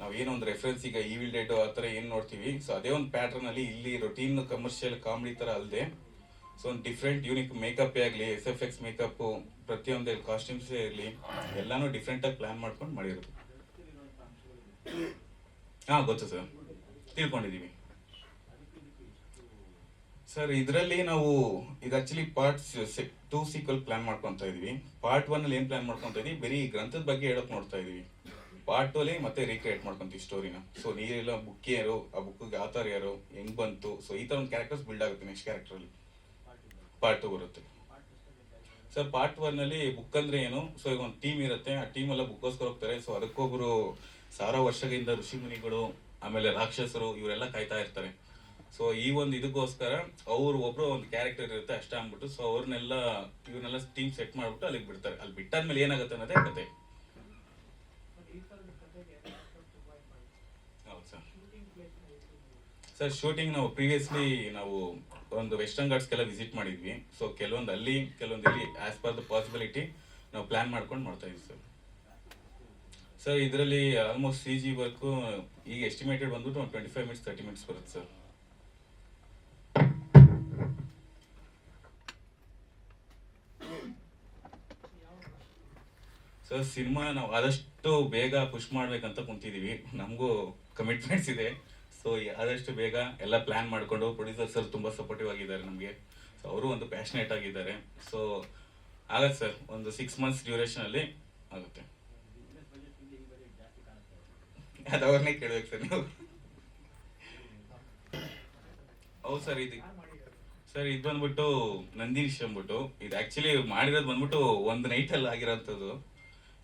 ನಾವು ಏನೋ ಒಂದು ರೆಫರೆನ್ಸ್ ಈಗ ವಿಲ್ ಡೇಟ್ ಆ ಥರ ಏನು ನೋಡ್ತೀವಿ. ಸೊ ಅದೇ ಒಂದು ಪ್ಯಾಟರ್ನ್ ಅಲ್ಲಿ ಇಲ್ಲಿ ರೊಟೀನ್ ಕಮರ್ಷಿಯಲ್ ಕಾಮಿಡಿ ತರ ಅಲ್ಲದೆ ಸೊ ಒಂದು ಡಿಫ್ರೆಂಟ್ ಯೂನಿಕ್ ಮೇಕಪ್ ಆಗಲಿ ಎಸ್ ಎಫ್ ಎಕ್ಸ್ ಮೇಕಪ್ ಪ್ರತಿಯೊಂದು ಕಾಸ್ಟ್ಯೂಮ್ಸೇ ಇರಲಿ, ಎಲ್ಲಾನು ಡಿಫ್ರೆಂಟ್ ಆಗಿ ಪ್ಲಾನ್ ಮಾಡ್ಕೊಂಡು ಮಾಡಿರೋದು. ಹಾ, ಗೊತ್ತು ಸರ್. ತಿಳ್ಕೊಂಡಿದೀವಿ. ಸರ್, ಇದರಲ್ಲಿ ನಾವು ಇದು actually part two sequel plan ಮಾಡ್ಕೊಂತ ಇದೀವಿ. ಪಾರ್ಟ್ ಒನ್ ಅಲ್ಲಿ ಏನ್ ಪ್ಲಾನ್ ಮಾಡ್ಕೊಂತ ಇದೀವಿ? ಬರೀ ಗ್ರಂಥದ ಬಗ್ಗೆ ಹೇಳಕ್ ನೋಡ್ತಾ ಇದೀವಿ. ಪಾರ್ಟ್ ಅಲ್ಲಿ ಮತ್ತೆ ರೀಕ್ರಿಯೇಟ್ ಮಾಡ್ಕೊಂತೀವಿ ಸ್ಟೋರಿನ ಸೊ ನೀರೆಲ್ಲ ಬುಕ್ ಯಾರು, ಆ ಬುಕ್ಗೆ ಆತರ್ ಯಾರು, ಹೆಂಗ್ ಬಂತು? ಸೊ ಈ ತರ ಒಂದು ಕ್ಯಾರೆಕ್ಟರ್ಸ್ ಬಿಲ್ಡ್ ಆಗುತ್ತೆ ನೆಕ್ಸ್ಟ್ ಕ್ಯಾರೆಕ್ಟರ್ ಅಲ್ಲಿ. ಪಾರ್ಟ್ ಟು ಬರುತ್ತೆ ಸರ್, ಪಾರ್ಟ್ ಒನ್ ಅಲ್ಲಿ ಬುಕ್ ಅಂದ್ರೆ ಏನು? ಸೊ ಈಗ ಒಂದು ಟೀಮ್ ಇರುತ್ತೆ. ಆ ಟೀಮ್ ಎಲ್ಲ ಬುಕ್ಕೋಸ್ಕರ ಹೋಗ್ತಾರೆ. ಸೊ ಅದಕ್ಕೊಬ್ರು ಸಾವಿರ ವರ್ಷಗಳಿಂದ ಋಷಿ ಮುನಿಗಳು, ಆಮೇಲೆ ರಾಕ್ಷಸರು ಇವರೆಲ್ಲ ಕಾಯ್ತಾ ಇರ್ತಾರೆ. ಸೊ ಈ ಒಂದು ಇದಕ್ಕೋಸ್ಕರ ಅವ್ರು ಒಬ್ರು ಒಂದು ಕ್ಯಾರೆಕ್ಟರ್ ಇರುತ್ತೆ, ಅಷ್ಟೇ ಅಂದ್ಬಿಟ್ಟು. ಸೊ ಅವ್ರನ್ನೆಲ್ಲ, ಇವ್ರನ್ನೆಲ್ಲ ಟೀಮ್ ಸೆಟ್ ಮಾಡ್ಬಿಟ್ಟು ಅಲ್ಲಿಗೆ ಬಿಡ್ತಾರೆ. ಅಲ್ಲಿ ಬಿಟ್ಟಾದ್ಮೇಲೆ ಏನಾಗುತ್ತೆ ಅನ್ನೋದೇ ಕತೆ. ಸರ್. ಶೂಟಿಂಗ್ ನಾವು ಪ್ರೀವಿಯಸ್ಲಿ ನಾವು ಒಂದು ವೆಸ್ಟರ್ನ್ ಘಾಟ್ಸ್ಗೆಲ್ಲ ವಿಸಿಟ್ ಮಾಡಿದ್ವಿ. ಸೊ ಕೆಲವೊಂದು ಅಲ್ಲಿ, ಕೆಲವೊಂದು ಇಲ್ಲಿ ಆಸ್ ಪರ್ ದ ಪಾಸಿಬಿಲಿಟಿ ನಾವು ಪ್ಲಾನ್ ಮಾಡ್ಕೊಂಡು ಮಾಡ್ತಾ ಇದ್ವಿ ಸರ್ ಸರ್ ಇದರಲ್ಲಿ ಆಲ್ಮೋಸ್ಟ್ ಸಿ ಜಿ ವರ್ಕು ಈಗ ಎಸ್ಟಿಮೇಟೆಡ್ ಬಂದ್ಬಿಟ್ಟು ಒಂದು twenty five minutes thirty minutes ಬರುತ್ತೆ ಸರ್ ಸರ್ ಸಿನಿಮಾ ನಾವು ಆದಷ್ಟು ಬೇಗ ಪುಷ್ ಮಾಡ್ಬೇಕಂತ ಕುಂತಿದೀವಿ. ನಮಗೂ ಕಮಿಟ್ಮೆಂಟ್ಸ್ ಇದೆ. ಸೊ ಆದಷ್ಟು ಬೇಗ ಎಲ್ಲ ಪ್ಲಾನ್ ಮಾಡಿಕೊಂಡು ಪ್ರೊಡ್ಯೂಸರ್ ಸರ್ ತುಂಬಾ ಸಪೋರ್ಟಿವ್ ಆಗಿದ್ದಾರೆ ನಮಗೆ. ಸೊ ಅವರು ಒಂದು ಪ್ಯಾಷನೇಟ್ ಆಗಿದ್ದಾರೆ. ಸೊ ಆಗತ್ತೆ ಸರ್ ಒಂದು ಸಿಕ್ಸ್ ಮಂತ್ಸ್ ಡ್ಯೂರೇಷನಲ್ಲಿ ಆಗುತ್ತೆ. ಅದು ಅವ್ರನ್ನೇ ಕೇಳ್ಬೇಕು ಸರ್ ನೀವು. ಹೌದು ಸರ್ ಇದು ಸರ್ ಇದು ಬಂದ್ಬಿಟ್ಟು ನಂದೀಶ್ ಅಂದ್ಬಿಟ್ಟು ಇದು ಆಕ್ಚುಲಿ ಮಾಡಿರೋದು ಬಂದ್ಬಿಟ್ಟು ಒಂದು ನೈಟ್ ಅಲ್ಲಿ ಆಗಿರೋಂಥದ್ದು.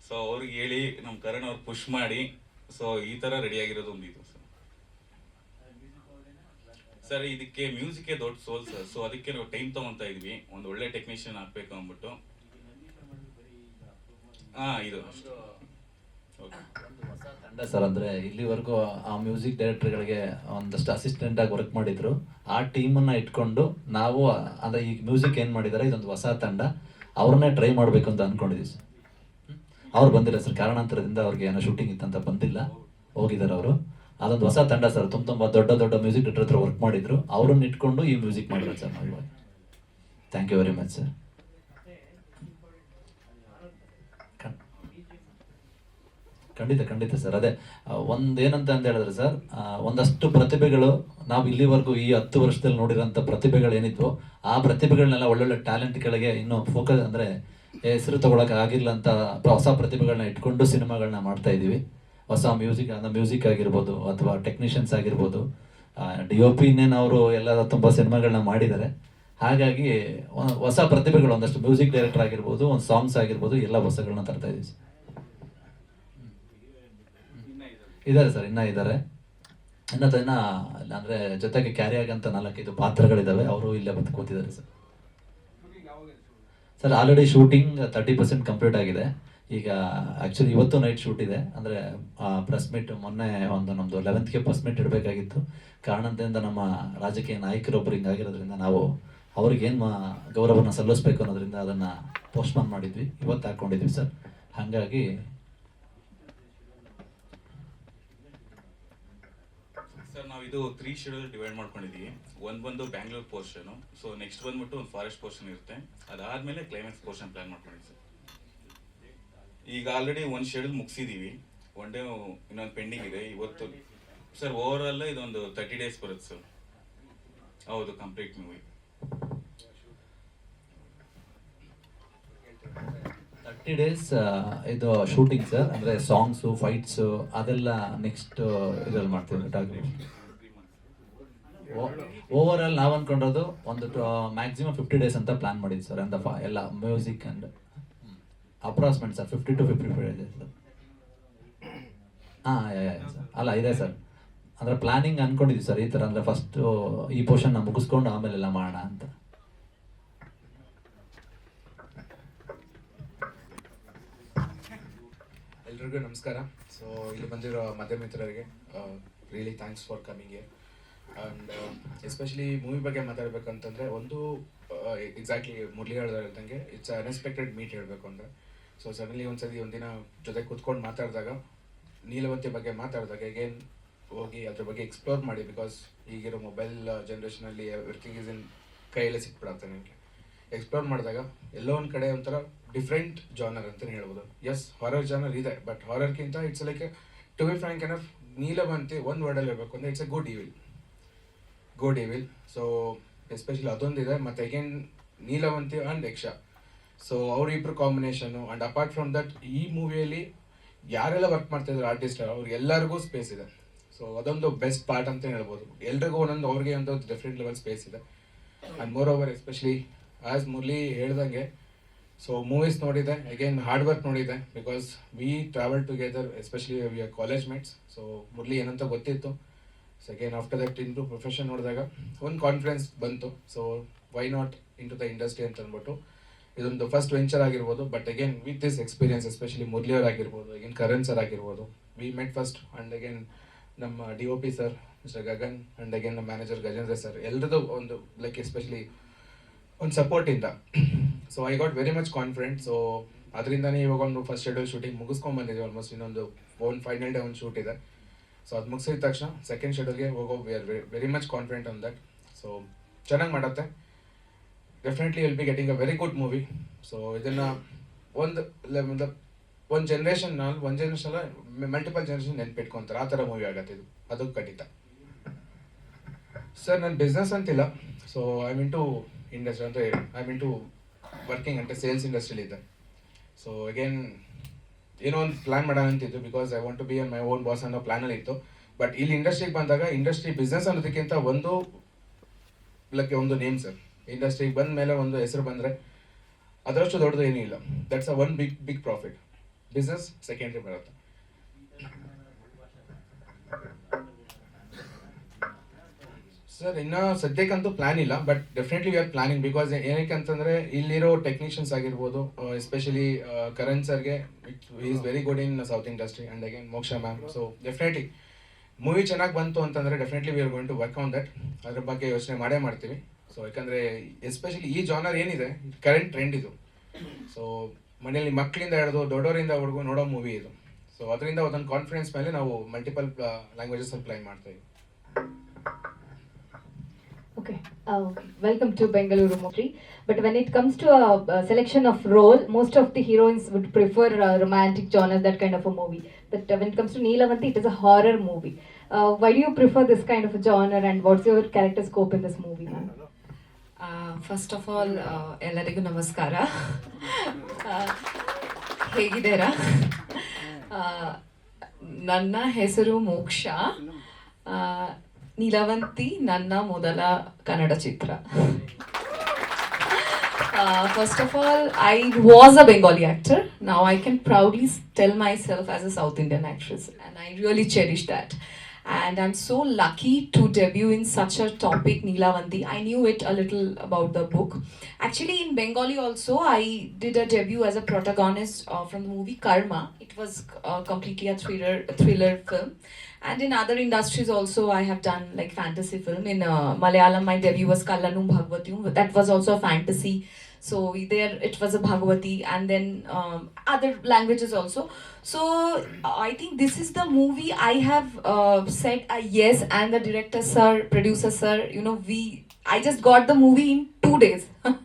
ಸೊ ಅವ್ರಿಗೆ ಹೇಳಿ ನಮ್ಮ ಕರಣ್ ಅವ್ರು ಪುಷ್ ಮಾಡಿ. ಸೊ ಈ ತರ ರೆಡಿ ಆಗಿರೋದು ಒಂದು ಇದು ಸರ್, ಇದಕ್ಕೆ ಮ್ಯೂಸಿಕ್ ದೊಡ್ಡ ಸೋಲ್ ಸರ್. ಸೊ ಅದಕ್ಕೆ ನಾವು ಟೈಮ್ ತಗೊಂತಾ ಇದ್ವಿ. ಒಂದು ಒಳ್ಳೆ ಟೆಕ್ನಿಷಿಯನ್ ಹಾಕ್ಬೇಕು ಅಂದ್ಬಿಟ್ಟು. ಹಾ, ಇದು. ತಂಡ ಸರ್ ಅಂದ್ರೆ ಇಲ್ಲಿವರೆಗೂ ಆ ಮ್ಯೂಸಿಕ್ ಡೈರೆಕ್ಟರ್ಗಳಿಗೆ ಒಂದಷ್ಟು ಅಸಿಸ್ಟೆಂಟ್ ಆಗಿ ವರ್ಕ್ ಮಾಡಿದ್ರು. ಆ ಟೀಮನ್ನ ಇಟ್ಕೊಂಡು ನಾವು ಅಂದ್ರೆ ಈ ಮ್ಯೂಸಿಕ್ ಏನ್ ಮಾಡಿದಾರೆ, ಇದೊಂದು ಹೊಸ ತಂಡ. ಅವ್ರನ್ನೇ ಟ್ರೈ ಮಾಡ್ಬೇಕು ಅಂತ ಅನ್ಕೊಂಡಿದೀವಿ ಸರ್. ಅವ್ರು ಬಂದಿಲ್ಲ ಸರ್. ಕಾರಣಾಂತರದಿಂದ ಅವ್ರಿಗೆ ಏನೋ ಶೂಟಿಂಗ್ ಇತ್ತಂತ ಬಂದಿಲ್ಲ. ಹೋಗಿದ್ದಾರೆ ಅವರು. ಅದೊಂದು ಹೊಸ ತಂಡ ಸರ್. ತುಂಬ ತುಂಬ ದೊಡ್ಡ ದೊಡ್ಡ ಮ್ಯೂಸಿಕ್ ಡೈರೆಕ್ಟರ್ ಹತ್ರ ವರ್ಕ್ ಮಾಡಿದ್ರು. ಅವ್ರನ್ನ ಇಟ್ಕೊಂಡು ಈ ಮ್ಯೂಸಿಕ್ ಮಾಡಿದ್ರು ಸರ್ ನಾವು thank you very much sir ಖಂಡಿತ ಖಂಡಿತ ಸರ್ ಅದೇ ಒಂದೇನಂತ ಅಂತ ಹೇಳಿದ್ರೆ ಸರ್ ಒಂದಷ್ಟು ಪ್ರತಿಭೆಗಳು ನಾವು ಇಲ್ಲಿವರೆಗೂ ಈ ಹತ್ತು ವರ್ಷದಲ್ಲಿ ನೋಡಿರೋಂಥ ಪ್ರತಿಭೆಗಳು ಏನಿತ್ತು ಆ ಪ್ರತಿಭೆಗಳನ್ನೆಲ್ಲ ಒಳ್ಳೊಳ್ಳೆ ಟ್ಯಾಲೆಂಟ್ಗಳಿಗೆ ಇನ್ನೂ ಫೋಕಸ್ ಅಂದರೆ ಹೆಸರು ತಗೊಳಕ್ಕೆ ಆಗಿಲ್ಲ ಅಂತ ಹೊಸ ಪ್ರತಿಭೆಗಳನ್ನ ಇಟ್ಕೊಂಡು ಸಿನಿಮಾಗಳನ್ನ ಮಾಡ್ತಾ ಇದೀವಿ. ಹೊಸ ಮ್ಯೂಸಿಕ್, ಅಂದ್ರೆ ಮ್ಯೂಸಿಕ್ ಆಗಿರ್ಬೋದು ಅಥವಾ ಟೆಕ್ನಿಷಿಯನ್ಸ್ ಆಗಿರ್ಬೋದು ಡಿ ಒ ಪಿ ಅವರು ಎಲ್ಲ ತುಂಬ ಸಿನಿಮಾಗಳನ್ನ ಮಾಡಿದ್ದಾರೆ. ಹಾಗಾಗಿ ಹೊಸ ಪ್ರತಿಭೆಗಳು, ಒಂದಷ್ಟು ಮ್ಯೂಸಿಕ್ ಡೈರೆಕ್ಟರ್ ಆಗಿರ್ಬೋದು, ಒಂದು ಸಾಂಗ್ಸ್ ಆಗಿರ್ಬೋದು, ಎಲ್ಲ ಹೊಸಗಳನ್ನ ತರ್ತಾ ಇದ್ದೀವಿ ಇದ್ದಾರೆ ಸರ್, ಇನ್ನ ಇದ್ದಾರೆ. ಇನ್ನ ತ- ಇನ್ನ ಅಂದ್ರೆ ಜೊತೆಗೆ ಕ್ಯಾರಿ ಆಗಂತ ನಾಲ್ಕೈದು ಪಾತ್ರಗಳಿದ್ದಾವೆ, ಅವರು ಇಲ್ಲೇ ಬಂದು ಕೂತಿದ್ದಾರೆ sir. Sir already shooting thirty percent complete ಆಗಿದೆ. ಈಗ ಆಕ್ಚುಲಿ ಇವತ್ತು ನೈಟ್ ಶೂಟ್ ಇದೆ. ಅಂದ್ರೆ ಪ್ರೆಸ್ ಮೀಟ್ ಮೊನ್ನೆ ಒಂದು ನಮ್ದು ಲೆವೆಂತ್ಗೆ ಪ್ರೆಸ್ ಮೀಟ್ ಇಡಬೇಕಾಗಿತ್ತು. ಕಾರಣದಿಂದ ನಮ್ಮ ರಾಜಕೀಯ ನಾಯಕರೊಬ್ಬರು ಹಿಂಗಾಗಿರೋದ್ರಿಂದ ನಾವು ಅವ್ರಿಗೆ ಏನು ಗೌರವನ ಸಲ್ಲಿಸ್ಬೇಕು ಅನ್ನೋದ್ರಿಂದ ಅದನ್ನ ಪೋಸ್ಟ್ಪೋನ್ ಮಾಡಿದ್ವಿ. ಇವತ್ತು ಹಾಕೊಂಡಿದ್ವಿ ಸರ್. ಹಾಗಾಗಿ ಸರ್, ನಾವು ಇದು ತ್ರೀ ಶೆಡ್ಯೂಲ್ ಡಿವೈಡ್ ಮಾಡ್ಕೊಂಡಿದ್ದೀವಿ ಒಂದು ಬಂದು ಬ್ಯಾಂಗ್ಳೂರ್ ಪೋರ್ಷನ್ ಸೊ ನೆಕ್ಸ್ಟ್ ಬಂದ್ಬಿಟ್ಟು ಒಂದು ಫಾರೆಸ್ಟ್ ಪೋರ್ಷನ್ ಇರುತ್ತೆ. ಅದಾದಮೇಲೆ ಕ್ಲೈಮ್ಯಾಕ್ಸ್ ಪೋರ್ಷನ್ ಪ್ಲಾನ್ ಮಾಡ್ಕೊಂಡಿದ್ದೀವಿ ಸರ್. ಈಗ ಆಲ್ರೆಡಿ ಒಂದ್ ಶೆಡ್ಯೂಲ್ ಮುಗಿಸಿದೀವಿ. ಒನ್ ಡೇ ಇನ್ನೊಂದು ಪೆಂಡಿಂಗ್ ಇದೆ. ಇವತ್ತು ಸರ್ ಓವರ್ ಆಲ್ ಇದೊಂದು ತರ್ಟಿ ಡೇಸ್ ಬರುತ್ತೆ ಸರ್ ಹೌದು ಕಂಪ್ಲೀಟ್ ಮೂವಿ ತರ್ಟಿ ಡೇಸ್ ಇದು ಶೂಟಿಂಗ್ ಸರ್ ಅಂದ್ರೆ ಸಾಂಗ್ಸು ಫೈಟ್ಸು ಅದೆಲ್ಲ ನೆಕ್ಸ್ಟ್ ಇದ್ರಲ್ಲಿ ಮಾಡ್ತೀವಿ ಓವರ್ ಆಲ್ ನಾವು ಅನ್ಕೊಂಡಿರೋದು ಒಂದು ಮ್ಯಾಕ್ಸಿಮಮ್ ಫಿಫ್ಟಿ ಡೇಸ್ ಅಂತ ಪ್ಲಾನ್ ಮಾಡಿದ್ವಿ ಸರ್ ಅಂತ ಎಲ್ಲ music and approximate sir fifty to fifty five ಇದೆ ಸರ್ ಹಾಂ ಸರ್ ಅಲ್ಲ, ಇದೆ ಸರ್ ಅಂದರೆ ಪ್ಲಾನಿಂಗ್ ಅಂದ್ಕೊಂಡಿದ್ವಿ ಸರ್ ಈ ಥರ ಅಂದರೆ ಫಸ್ಟ್ ಈ ಪೋರ್ಷನ್ ಮುಗಿಸ್ಕೊಂಡು ಆಮೇಲೆಲ್ಲ ಮಾಡೋಣ ಅಂತ. ಎಲ್ರಿಗೂ ನಮಸ್ಕಾರ. ಸೊ ಇಲ್ಲಿ ಬಂದಿರೋ ಮಧ್ಯ ಮಿತ್ರರಿಗೆ really thanks for coming here and especially movie ಬಗ್ಗೆ ಮಾತಾಡಬೇಕಂತಂದರೆ, ಒಂದು ಎಕ್ಸಾಕ್ಟ್ಲಿ ಮುರಳಿ ಹೇಳ್ದಂಗೆ ಇಟ್ಸ್ ಅನ್ಎಕ್ಸ್ಪೆಕ್ಟೆಡ್ ಮೀಟ್ ಹೇಳಬೇಕು ಅಂದರೆ. ಸೊ ಸಡನ್ಲಿ ಒಂದ್ಸರಿ ಒಂದಿನ ಜೊತೆ ಕೂತ್ಕೊಂಡು ಮಾತಾಡಿದಾಗ, ನೀಲವಂತಿ ಬಗ್ಗೆ ಮಾತಾಡಿದಾಗ ಅಗೇನ್ ಹೋಗಿ ಅದ್ರ ಬಗ್ಗೆ ಎಕ್ಸ್ಪ್ಲೋರ್ ಮಾಡಿ ಬಿಕಾಸ್ ಈಗಿರೋ ಮೊಬೈಲ್ ಜನ್ರೇಷನಲ್ಲಿ ಎವ್ರಿಥಿಂಗ್ ಇಸ್ ಇನ್ ಕೈಯಲ್ಲೇ ಸಿಕ್ಬಿಡತ್ತೆ ನಿಮಗೆ. ಎಕ್ಸ್ಪ್ಲೋರ್ ಮಾಡಿದಾಗ ಎಲ್ಲೋ ಒಂದು ಕಡೆ ಒಂಥರ ಡಿಫ್ರೆಂಟ್ ಜಾನರ್ ಅಂತಲೇ ಹೇಳ್ಬೋದು. ಎಸ್ ಹಾರರ್ ಜಾನರ್ ಇದೆ but ಹಾರರ್ಗಿಂತ it's like to be frank enough Neelavanti ಒಂದು ವರ್ಡಲ್ಲಿ ಇರಬೇಕು ಅಂದರೆ it's a good evil good evil so especially ಅದೊಂದಿದೆ, ಮತ್ತು again Neelavanti and Yaksha. So ಅವರಿಬ್ರು combination and apart from that ಈ ಮೂವಿಯಲ್ಲಿ ಯಾರೆಲ್ಲ ವರ್ಕ್ ಮಾಡ್ತಿದ್ರು ಆರ್ಟಿಸ್ಟ್ ಅವ್ರಿಗೆ ಎಲ್ಲರಿಗೂ ಸ್ಪೇಸ್ ಇದೆ. ಸೊ ಅದೊಂದು ಬೆಸ್ಟ್ ಪಾರ್ಟ್ ಅಂತ ಹೇಳ್ಬೋದು. ಎಲ್ರಿಗೂ ಒಂದೊಂದು ಅವ್ರಿಗೆ ಒಂದು ಡಿಫ್ರೆಂಟ್ ಲೆವೆಲ್ ಸ್ಪೇಸ್ ಇದೆ. And moreover especially as Murali ಹೇಳ್ದಂಗೆ ಸೊ ಮೂವೀಸ್ ನೋಡಿದೆ. ಅಗೇನ್ ಹಾರ್ಡ್ ವರ್ಕ್ ನೋಡಿದೆ. Because we travel together especially we are college mates so Murali ಏನಂತ ಗೊತ್ತಿತ್ತು. So again after that into profession ನೋಡಿದಾಗ, ಒಂದು ಕಾನ್ಫಿಡೆನ್ಸ್ ಬಂತು. So why not into the industry ಅಂತ ಅಂದ್ಬಿಟ್ಟು. ಇದೊಂದು ಫಸ್ಟ್ ವೆಂಚರ್ ಆಗಿರ್ಬೋದು but again with this experience especially Murali ಅವ್ರು ಆಗಿರ್ಬೋದು ಅಗೇನ್ ಕರಣ್ ಸರ್ ಆಗಿರ್ಬೋದು we met first and again ನಮ್ಮ D O P sir mister Gagan and again ನಮ್ಮ ಮ್ಯಾನೇಜರ್ ಗಜೇಂದ್ರ ಸರ್ ಎಲ್ಲರದ್ದು ಒಂದು ಲೈಕ್ ಎಸ್ಪೆಷಲಿ ಒಂದು ಸಪೋರ್ಟಿಂದ so I got very much confident so ಅದರಿಂದನೇ ಇವಾಗ ಒಂದು ಫಸ್ಟ್ ಶೆಡ್ಯೂಲ್ ಶೂಟಿಂಗ್ ಮುಗಿಸ್ಕೊಂಡ್ ಬಂದಿದ್ದೀವಿ ಆಲ್ಮೋಸ್ಟ್ ಇನ್ನೊಂದು ಒಂದು ಫೈನಲ್ ಡೇ ಒಂದು ಶೂಟ್ ಇದೆ. ಸೊ ಅದು ಮುಗಿಸಿದ ತಕ್ಷಣ ಸೆಕೆಂಡ್ ಶೆಡ್ಯೂಲ್ಗೆ ಹೋಗೋ we are very much confident on that so ಚೆನ್ನಾಗಿ ಮಾಡುತ್ತೆ. Definitely will be getting a very good movie so ಇದನ್ನು ಒಂದು ಒಂದು ಜನ್ರೇಷನ್ ಒಂದು ಜನ್ರೇಷನ್ ಮಲ್ಟಿಪಲ್ ಜನ್ರೇಷನ್ ನೆನ್ಪಿಟ್ಕೊಂತಾರೆ. ಆ ಥರ ಮೂವಿ ಆಗತ್ತೆ ಇದು. ಅದು ಖಂಡಿತ. ಸರ್ ನನ್ನ ಬಿಸ್ನೆಸ್ ಅಂತಿಲ್ಲ. So I mean to industry ಅಂದರೆ ಐ ಮೀನ್ ಟು ವರ್ಕಿಂಗ್ ಅಂತ ಸೇಲ್ಸ್ ಇಂಡಸ್ಟ್ರಿಲಿ ಇದೆ ಸೊ ಅಗೇನ್ ಏನೋ ಒಂದು ಪ್ಲ್ಯಾನ್ ಮಾಡೋಣ ಅಂತಿದ್ದು because I want to be on my own boss ಅನ್ನೋ ಪ್ಲ್ಯಾನಲ್ಲಿ ಇತ್ತು ಬಟ್ ಇಲ್ಲಿ ಇಂಡಸ್ಟ್ರಿಗೆ ಬಂದಾಗ ಇಂಡಸ್ಟ್ರಿ ಬಿಸ್ನೆಸ್ ಅನ್ನೋದಕ್ಕಿಂತ ಒಂದು ಲಕ್ಕೆ ಒಂದು ನೇಮ್ ಸರ್ ಇಂಡಸ್ಟ್ರಿಗೆ ಬಂದ ಮೇಲೆ ಒಂದು ಹೆಸರು ಬಂದರೆ ಅದರಷ್ಟು ದೊಡ್ಡದು ಏನೂ ಇಲ್ಲ. That's a one big big profit business secondary ಬರುತ್ತೆ. ಸರ್ ಇನ್ನು ಸದ್ಯಕ್ಕಂತೂ ಪ್ಲಾನ್ ಇಲ್ಲ but definitely we are planning because ಏನಕ್ಕೆ ಅಂತಂದ್ರೆ ಇಲ್ಲಿರೋ ಟೆಕ್ನಿಷಿಯನ್ಸ್ ಆಗಿರ್ಬೋದು ಎಸ್ಪೆಷಲಿ ಕರಣ್ ಸರ್ಗೆ is very good in south industry and again Moksha ma'am so definitely movie ಚೆನ್ನಾಗಿ ಬಂತು ಅಂತಂದ್ರೆ definitely we are going to work on that ಅದ್ರ ಬಗ್ಗೆ ಯೋಚನೆ ಮಾಡೇ ಮಾಡ್ತೀವಿ. ಸೊ ಯಾಕಂದ್ರೆ ಎಸ್ಪೆಷಲಿ ಈ ಜಾನರ್ ಏನಿದೆ ಕರೆಂಟ್ ಟ್ರೆಂಡ್ ಇದು ಸೊ ಮನೆಯಲ್ಲಿ ಮಕ್ಕಳಿಂದ ಹಿಡಿದು ದೊಡ್ಡವರಿಂದ ಹುಡುಗು ನೋಡೋ ಮೂವಿ ಇದು ಸೊ ಅದರಿಂದ ಒಂದೊಂದು ಕಾನ್ಫಿಡೆನ್ಸ್ ಮೇಲೆ ನಾವು ಮಲ್ಟಿಪಲ್ ಲ್ಯಾಂಗ್ವೇಜಸ್ ಅಪ್ಲೈ ಪ್ಲೈ ಮಾಡ್ತಾ ಇದ್ದೀವಿ Okay, uh, okay. Welcome to Bengaluru Movie. But when it comes to a, a selection of role, most of the heroines would prefer uh, romantic genres, that kind of a movie. But uh, when it comes to Neelavanti, it is a horror movie. Uh, why do you prefer this kind of a genre, and what's your character scope in this movie? First of all ಎಲ್ಲರಿಗೂ ನಮಸ್ಕಾರ. ಹೇಗಿದ್ದೀರಾ? ನನ್ನ ಹೆಸರು ಮೋಕ್ಷ. ನೀಲವಂತಿ ನನ್ನ ಮೊದಲ ಕನ್ನಡ ಚಿತ್ರ. First of all I was a Bengali actor ನಾವು I can proudly tell myself as a South Indian actress and I really cherish that and I'm so lucky to debut in such a topic, Neelavanti. I knew it a little about the book. Actually, in Bengali also, I did a debut as a protagonist uh, from the movie Karma. It was uh, completely a thriller, a thriller film. And in other industries also, I have done like fantasy film. In uh, Malayalam, my debut was Kallanum Bhagavatyum. That was also a fantasy. So there it was a Bhagavati, and then um, other languages also. So I think this is the movie I have uh, said a yes, and the director sir, producer sir, you know, we I just got the movie in two days.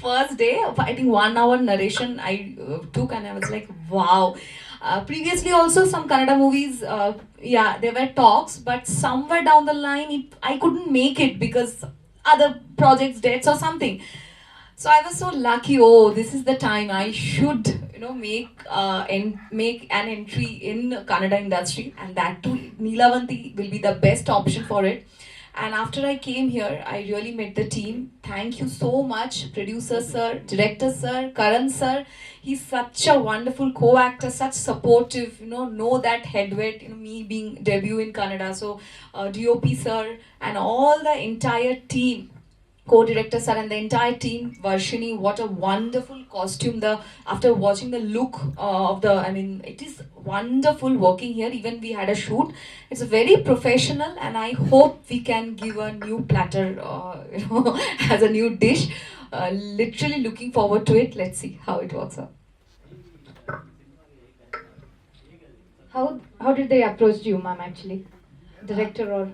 First day, I think one hour narration I uh, took, and I was like, wow. Uh, previously, also some Kannada movies, uh, yeah, there were talks, but somewhere down the line, it, I couldn't make it because other projects, dates, or something. So I was so lucky. Oh, this is the time I should, you know, make uh, and make an entry in Kannada industry, and that too, Neelavanti will be the best option for it. And after I came here, I really met the team. Thank you so much, producer sir, director sir, Karan sir. He's such a wonderful co-actor, such supportive. You know, know that headweight. You know, me being debut in Canada. so uh, DOP sir and all the entire team co-director sir and the entire team varshini what a wonderful costume the after watching the look uh, of the i mean it is wonderful working here. Even we had a shoot. It's a very professional and i hope we can give a new platter uh, you know as a new dish. Uh, literally looking forward to it. Let's see how it works out. How how did they approach you, ma'am? Actually, director or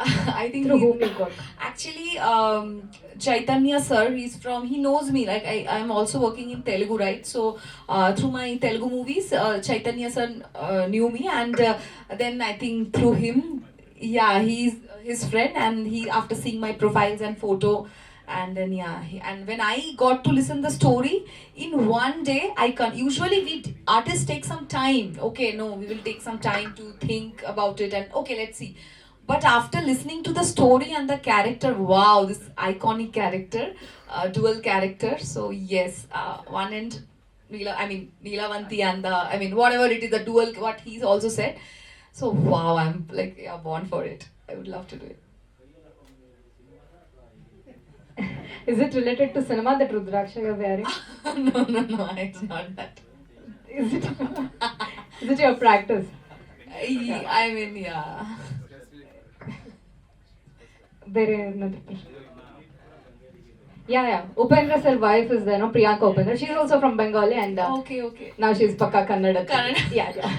i think through whom you got? Actually, um, Chaitanya sir, he's from, he knows me. Like, I, I'm also working in Telugu, right? So, uh, through my Telugu movies, uh, Chaitanya sir uh, knew me, and uh, then I think through him, yeah, he's his friend, and he, after seeing my profiles and photo, and then yeah, he, and when I got to listen the story in one day, I can usually we artists take some time. Okay, no, we will take some time to think about it, and okay, let's see. But after listening to the story and the character, wow, this iconic character, uh, dual character. So yes, uh, one end, Neela, I mean Neelavanti and the, I mean whatever it is, the dual, what he's also said. So wow, I'm like yeah, born for it. I would love to do it. Is it related to cinema that Rudraksha you're wearing? no, no, no, it's not that. Is it? is it your practice? I, I mean, yeah. ಬೇರೆ ಏನಾದ್ರು ಪ್ರಶ್ನೆ yeah yeah Upendra sir wife is ದೇನೋ Priyanka Upendra she is also from Bengali and Okay, okay. ನಾವು she is ಪಕ್ಕಾ Kannada Kannada. Yeah yeah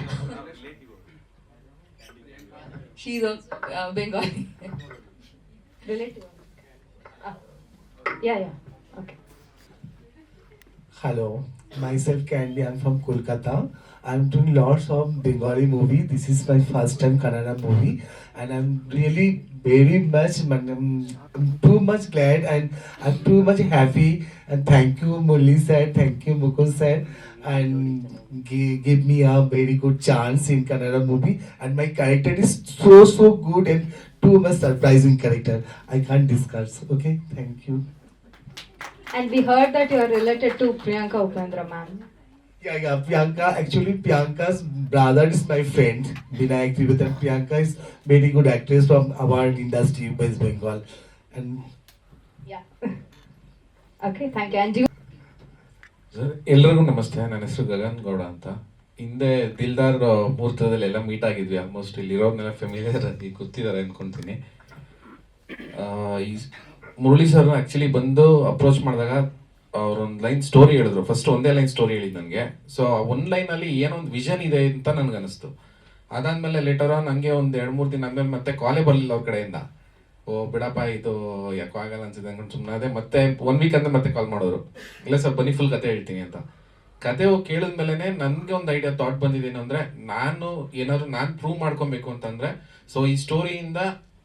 She's also uh, Bengali. Relative yeah yeah okay Hello, myself Candy. I'm from Kolkata. I'm doing lots of Bengali movie. This is my first time Kannada movie, and I'm really very much, I'm, I'm too much glad and I'm too much happy. And thank you, Murli sir. Thank you, Mukul sir, and gi- give me a very good chance in Kannada movie. And my character is so so good and too much surprising character. I can't discuss. Okay, thank you. And we heard that you are related to Priyanka Upendra, ma'am. Yeah, Priyanka. Actually, Priyanka's brother is my friend, Vinayak Trivatan. Priyanka is very good actress from our industry, West Bengal. And Yeah. okay, thank you. And you? Sir ಎಲ್ರಿಗೂ ನಮಸ್ತೆ ನನ್ನ ಹೆಸರು ಗಗನ್ ಗೌಡ ಅಂತ ಹಿಂದೆ ದಿಲ್ದಾರ್ ಮುಹೂರ್ತದಲ್ಲಿ ಎಲ್ಲ meet ಆಗಿದ್ವಿ almost ಇಲ್ಲಿರೋರ್ನೆಲ್ಲ ಫೆಮಿಲಿಯರ್ ಆಗಿ ಗೊತ್ತಿದ್ದಾರೆ ಅನ್ಕೊಂತೀನಿ ಮುರಳಿ ಸರ್ ಆಕ್ಚುಲಿ ಬಂದು ಅಪ್ರೋಚ್ ಮಾಡಿದಾಗ ಅವ್ರೊಂದು ಲೈನ್ ಸ್ಟೋರಿ ಹೇಳಿದ್ರು. ಫಸ್ಟ್ ಒಂದೇ ಲೈನ್ ಸ್ಟೋರಿ ಹೇಳಿದ್ ನನಗೆ. ಸೊ ಆ ಲೈನ್ ಅಲ್ಲಿ ಏನೋ ಒಂದು ವಿಷನ್ ಇದೆ ಅಂತ ನನ್ಗೆ ಅನಿಸ್ತು ಅದಾದ್ಮೇಲೆ ಲೇಟರ್ ಆನ್ ಹಂಗೆ ಒಂದು ಎರಡು ಮೂರು ದಿನ ಆದ್ಮೇಲೆ ಮತ್ತೆ ಕಾಲೇ ಬರಲಿಲ್ಲ ಅವ್ರ ಕಡೆಯಿಂದ. ಓ, ಬಿಡಪ್ಪ, ಇದು ಯಾಕೋ ಆಗಲ್ಲ ಅನ್ಸಿದೆ ಅಂದ್ಕೊಂಡು ಸುಮ್ಮನೆ ಅದೇ ಮತ್ತೆ ಒನ್ ವೀಕ್ ಅಂತ ಮತ್ತೆ ಕಾಲ್ ಮಾಡೋರು. ಇಲ್ಲ ಸರ್, ಬನ್ನಿ ಫುಲ್ ಕತೆ ಹೇಳ್ತೀನಿ ಅಂತ. ಕತೆ ಕೇಳಿದ್ಮೇಲೆ ನನಗೆ ಒಂದು ಐಡಿಯಾ ಥಾಟ್ ಬಂದಿದ್ದೇನು ಅಂದ್ರೆ, ನಾನು ಏನಾದ್ರು ನಾನು ಪ್ರೂವ್ ಮಾಡ್ಕೊಬೇಕು ಅಂತಂದ್ರೆ ಸೊ ಈ ಸ್ಟೋರಿಯಿಂದ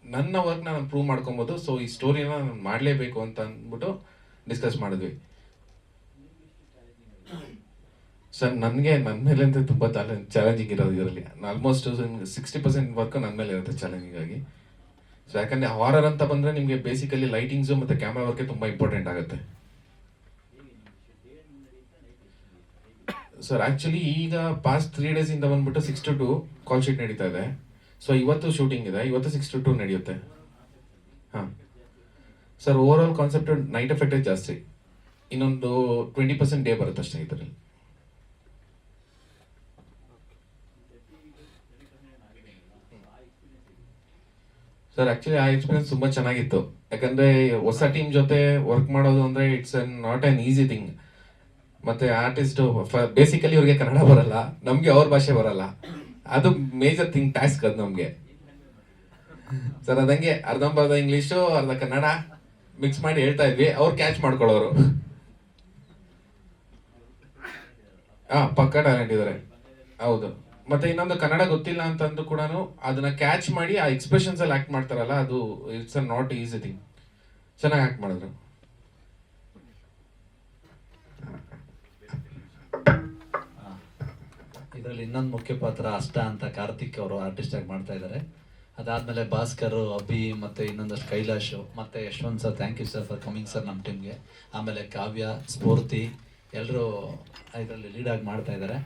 ನನ್ನ ವರ್ಕ್ ನಾನು ಪ್ರೂವ್ ಮಾಡ್ಕೊಬೋದು. ಸೊ ಈ ಸ್ಟೋರಿನ ನಾನು ಮಾಡಲೇಬೇಕು ಅಂತ ಅಂದ್ಬಿಟ್ಟು ಡಿಸ್ಕಸ್ ಮಾಡಿದ್ವಿ. ಸರ್ ನನಗೆ ನನ್ನ ಮೇಲೆ ಅಂತ ತುಂಬ ಚಾಲೆಂಜಿಂಗ್ ಇರೋದು ಇದರಲ್ಲಿ. ಆಲ್ಮೋಸ್ಟ್ ಸಿಕ್ಸ್ಟಿ ಪರ್ಸೆಂಟ್ ವರ್ಕ್ ನನ್ನ ಮೇಲೆ ಇರುತ್ತೆ ಚಾಲೆಂಜಿಂಗ್ ಆಗಿ. ಸೊ ಯಾಕಂದರೆ ಹಾರರ್ ಅಂತ ಬಂದರೆ ನಿಮಗೆ ಬೇಸಿಕಲಿ ಲೈಟಿಂಗ್ಸು ಮತ್ತು ಕ್ಯಾಮ್ರಾ ವರ್ಕೆ ತುಂಬ ಇಂಪಾರ್ಟೆಂಟ್ ಆಗುತ್ತೆ. ಸರ್ ಆ್ಯಕ್ಚುಲಿ ಈಗ ಪಾಸ್ಟ್ ತ್ರೀ ಡೇಸಿಂದ ಬಂದ್ಬಿಟ್ಟು six to two call sheet ನಡೀತಾ ಇದೆ. ಸೊ ಇವತ್ತು ಶೂಟಿಂಗ್ ಇದೆ, ಇವತ್ತು ಸಿಕ್ಸ್ ಟು ಟು ನಡೆಯುತ್ತೆ. ಹಾಂ. Sir over all concept night ಎಫೆಕ್ಟೇ ಜಾಸ್ತಿ. ಇನ್ನೊಂದು ಟ್ವೆಂಟಿ ಪರ್ಸೆಂಟ್ ಡೇ ಬರುತ್ತೆ ಅಷ್ಟೇ ಇದರಲ್ಲಿ. ಸರ್ ಆಕ್ಚುಲಿ ಆ ಎಕ್ಸ್ಪೀರಿಯನ್ಸ್ ತುಂಬಾ ಚೆನ್ನಾಗಿತ್ತು. ಯಾಕಂದ್ರೆ ಹೊಸ ಟೀಮ್ ಜೊತೆ ವರ್ಕ್ ಮಾಡೋದು ಅಂದ್ರೆ it's not an easy thing ಮತ್ತೆ ಆರ್ಟಿಸ್ಟ್ ಬೇಸಿಕಲಿ ಅವ್ರಿಗೆ ಕನ್ನಡ ಬರಲ್ಲ. ನಮ್ಗೆ ಅವ್ರ ಭಾಷೆ ಬರಲ್ಲ. ಅದು ಮೇಜರ್ ಥಿಂಗ್ ಟಾಸ್ಕ್ ಅದು ನಮ್ಗೆ. ಸರ್ ಅದಂಗೆ ಅರ್ಧಂಬರ್ಧ ಇಂಗ್ಲೀಷು ಅರ್ಧ ಕನ್ನಡ ಮಿಕ್ಸ್ ಮಾಡಿ ಹೇಳ್ತಾ ಇದ್ವಿ. ಅವ್ರು ಕ್ಯಾಚ್ ಮಾಡ್ಕೊಳ್ಳೋರು. ಹಾ ಪಕ್ಕ ಟ್ಯಾಲೆಂಟ್ ಇದಾರೆ. ಹೌದು. ಮತ್ತೆ ಇನ್ನೊಂದು ಕನ್ನಡ ಗೊತ್ತಿಲ್ಲ ಅಂತಂದು ಕೂಡ ಅದನ್ನ ಕ್ಯಾಚ್ ಮಾಡಿ ಆ ಎಕ್ಸ್ಪ್ರೆಷನ್ಸ್ ಅಲ್ಲಿ ಆಕ್ಟ್ ಮಾಡ್ತಾರಲ್ಲ, ಅದು ಇಟ್ಸ್ ನಾಟ್ ಈಸಿ ಥಿಂಗ್ ಚೆನ್ನಾಗಿ ಆಕ್ಟ್ ಮಾಡಿದ್ರು. ಇದರಲ್ಲಿ ಇನ್ನೊಂದು ಮುಖ್ಯ ಪಾತ್ರ ಅಷ್ಟ ಅಂತ ಕಾರ್ತಿಕ್ ಅವರು ಆರ್ಟಿಸ್ಟ್ ಆಗಿ ಮಾಡ್ತಾ ಇದ್ದಾರೆ ಅದಾದ್ಮೇಲೆ ಭಾಸ್ಕರ್, ಅಭಿ ಮತ್ತೆ ಇನ್ನೊಂದಷ್ಟು ಕೈಲಾಶ್, ಮತ್ತೆ Yashwant sir thank you sir for coming sir ನಮ್ಮ ಟೀಮ್ಗೆ ಆಮೇಲೆ ಕಾವ್ಯ, ಸ್ಫೂರ್ತಿ ಎಲ್ಲರೂ ಇದರಲ್ಲಿ ಲೀಡ್ ಆಗಿ ಮಾಡ್ತಾ ಇದ್ದಾರೆ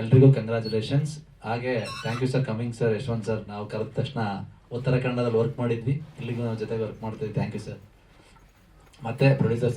ಎಲ್ರಿಗೂ ಕಂಗ್ರ್ಯಾಚುಲೇಷನ್ಸ್ ಹಾಗೆ thank you sir coming sir Yashwant sir ನಾವು ಕರೆದ ತಕ್ಷಣ ಉತ್ತರ ಕನ್ನಡದಲ್ಲಿ ವರ್ಕ್ ಮಾಡಿದ್ವಿ. ಇಲ್ಲಿಗೂ ನಾವು ಜೊತೆಗೆ ವರ್ಕ್ ಮಾಡ್ತೀವಿ ಥ್ಯಾಂಕ್ ಯು ಸರ್ ಮತ್ತೆ ಪ್ರೊಡ್ಯೂಸರ್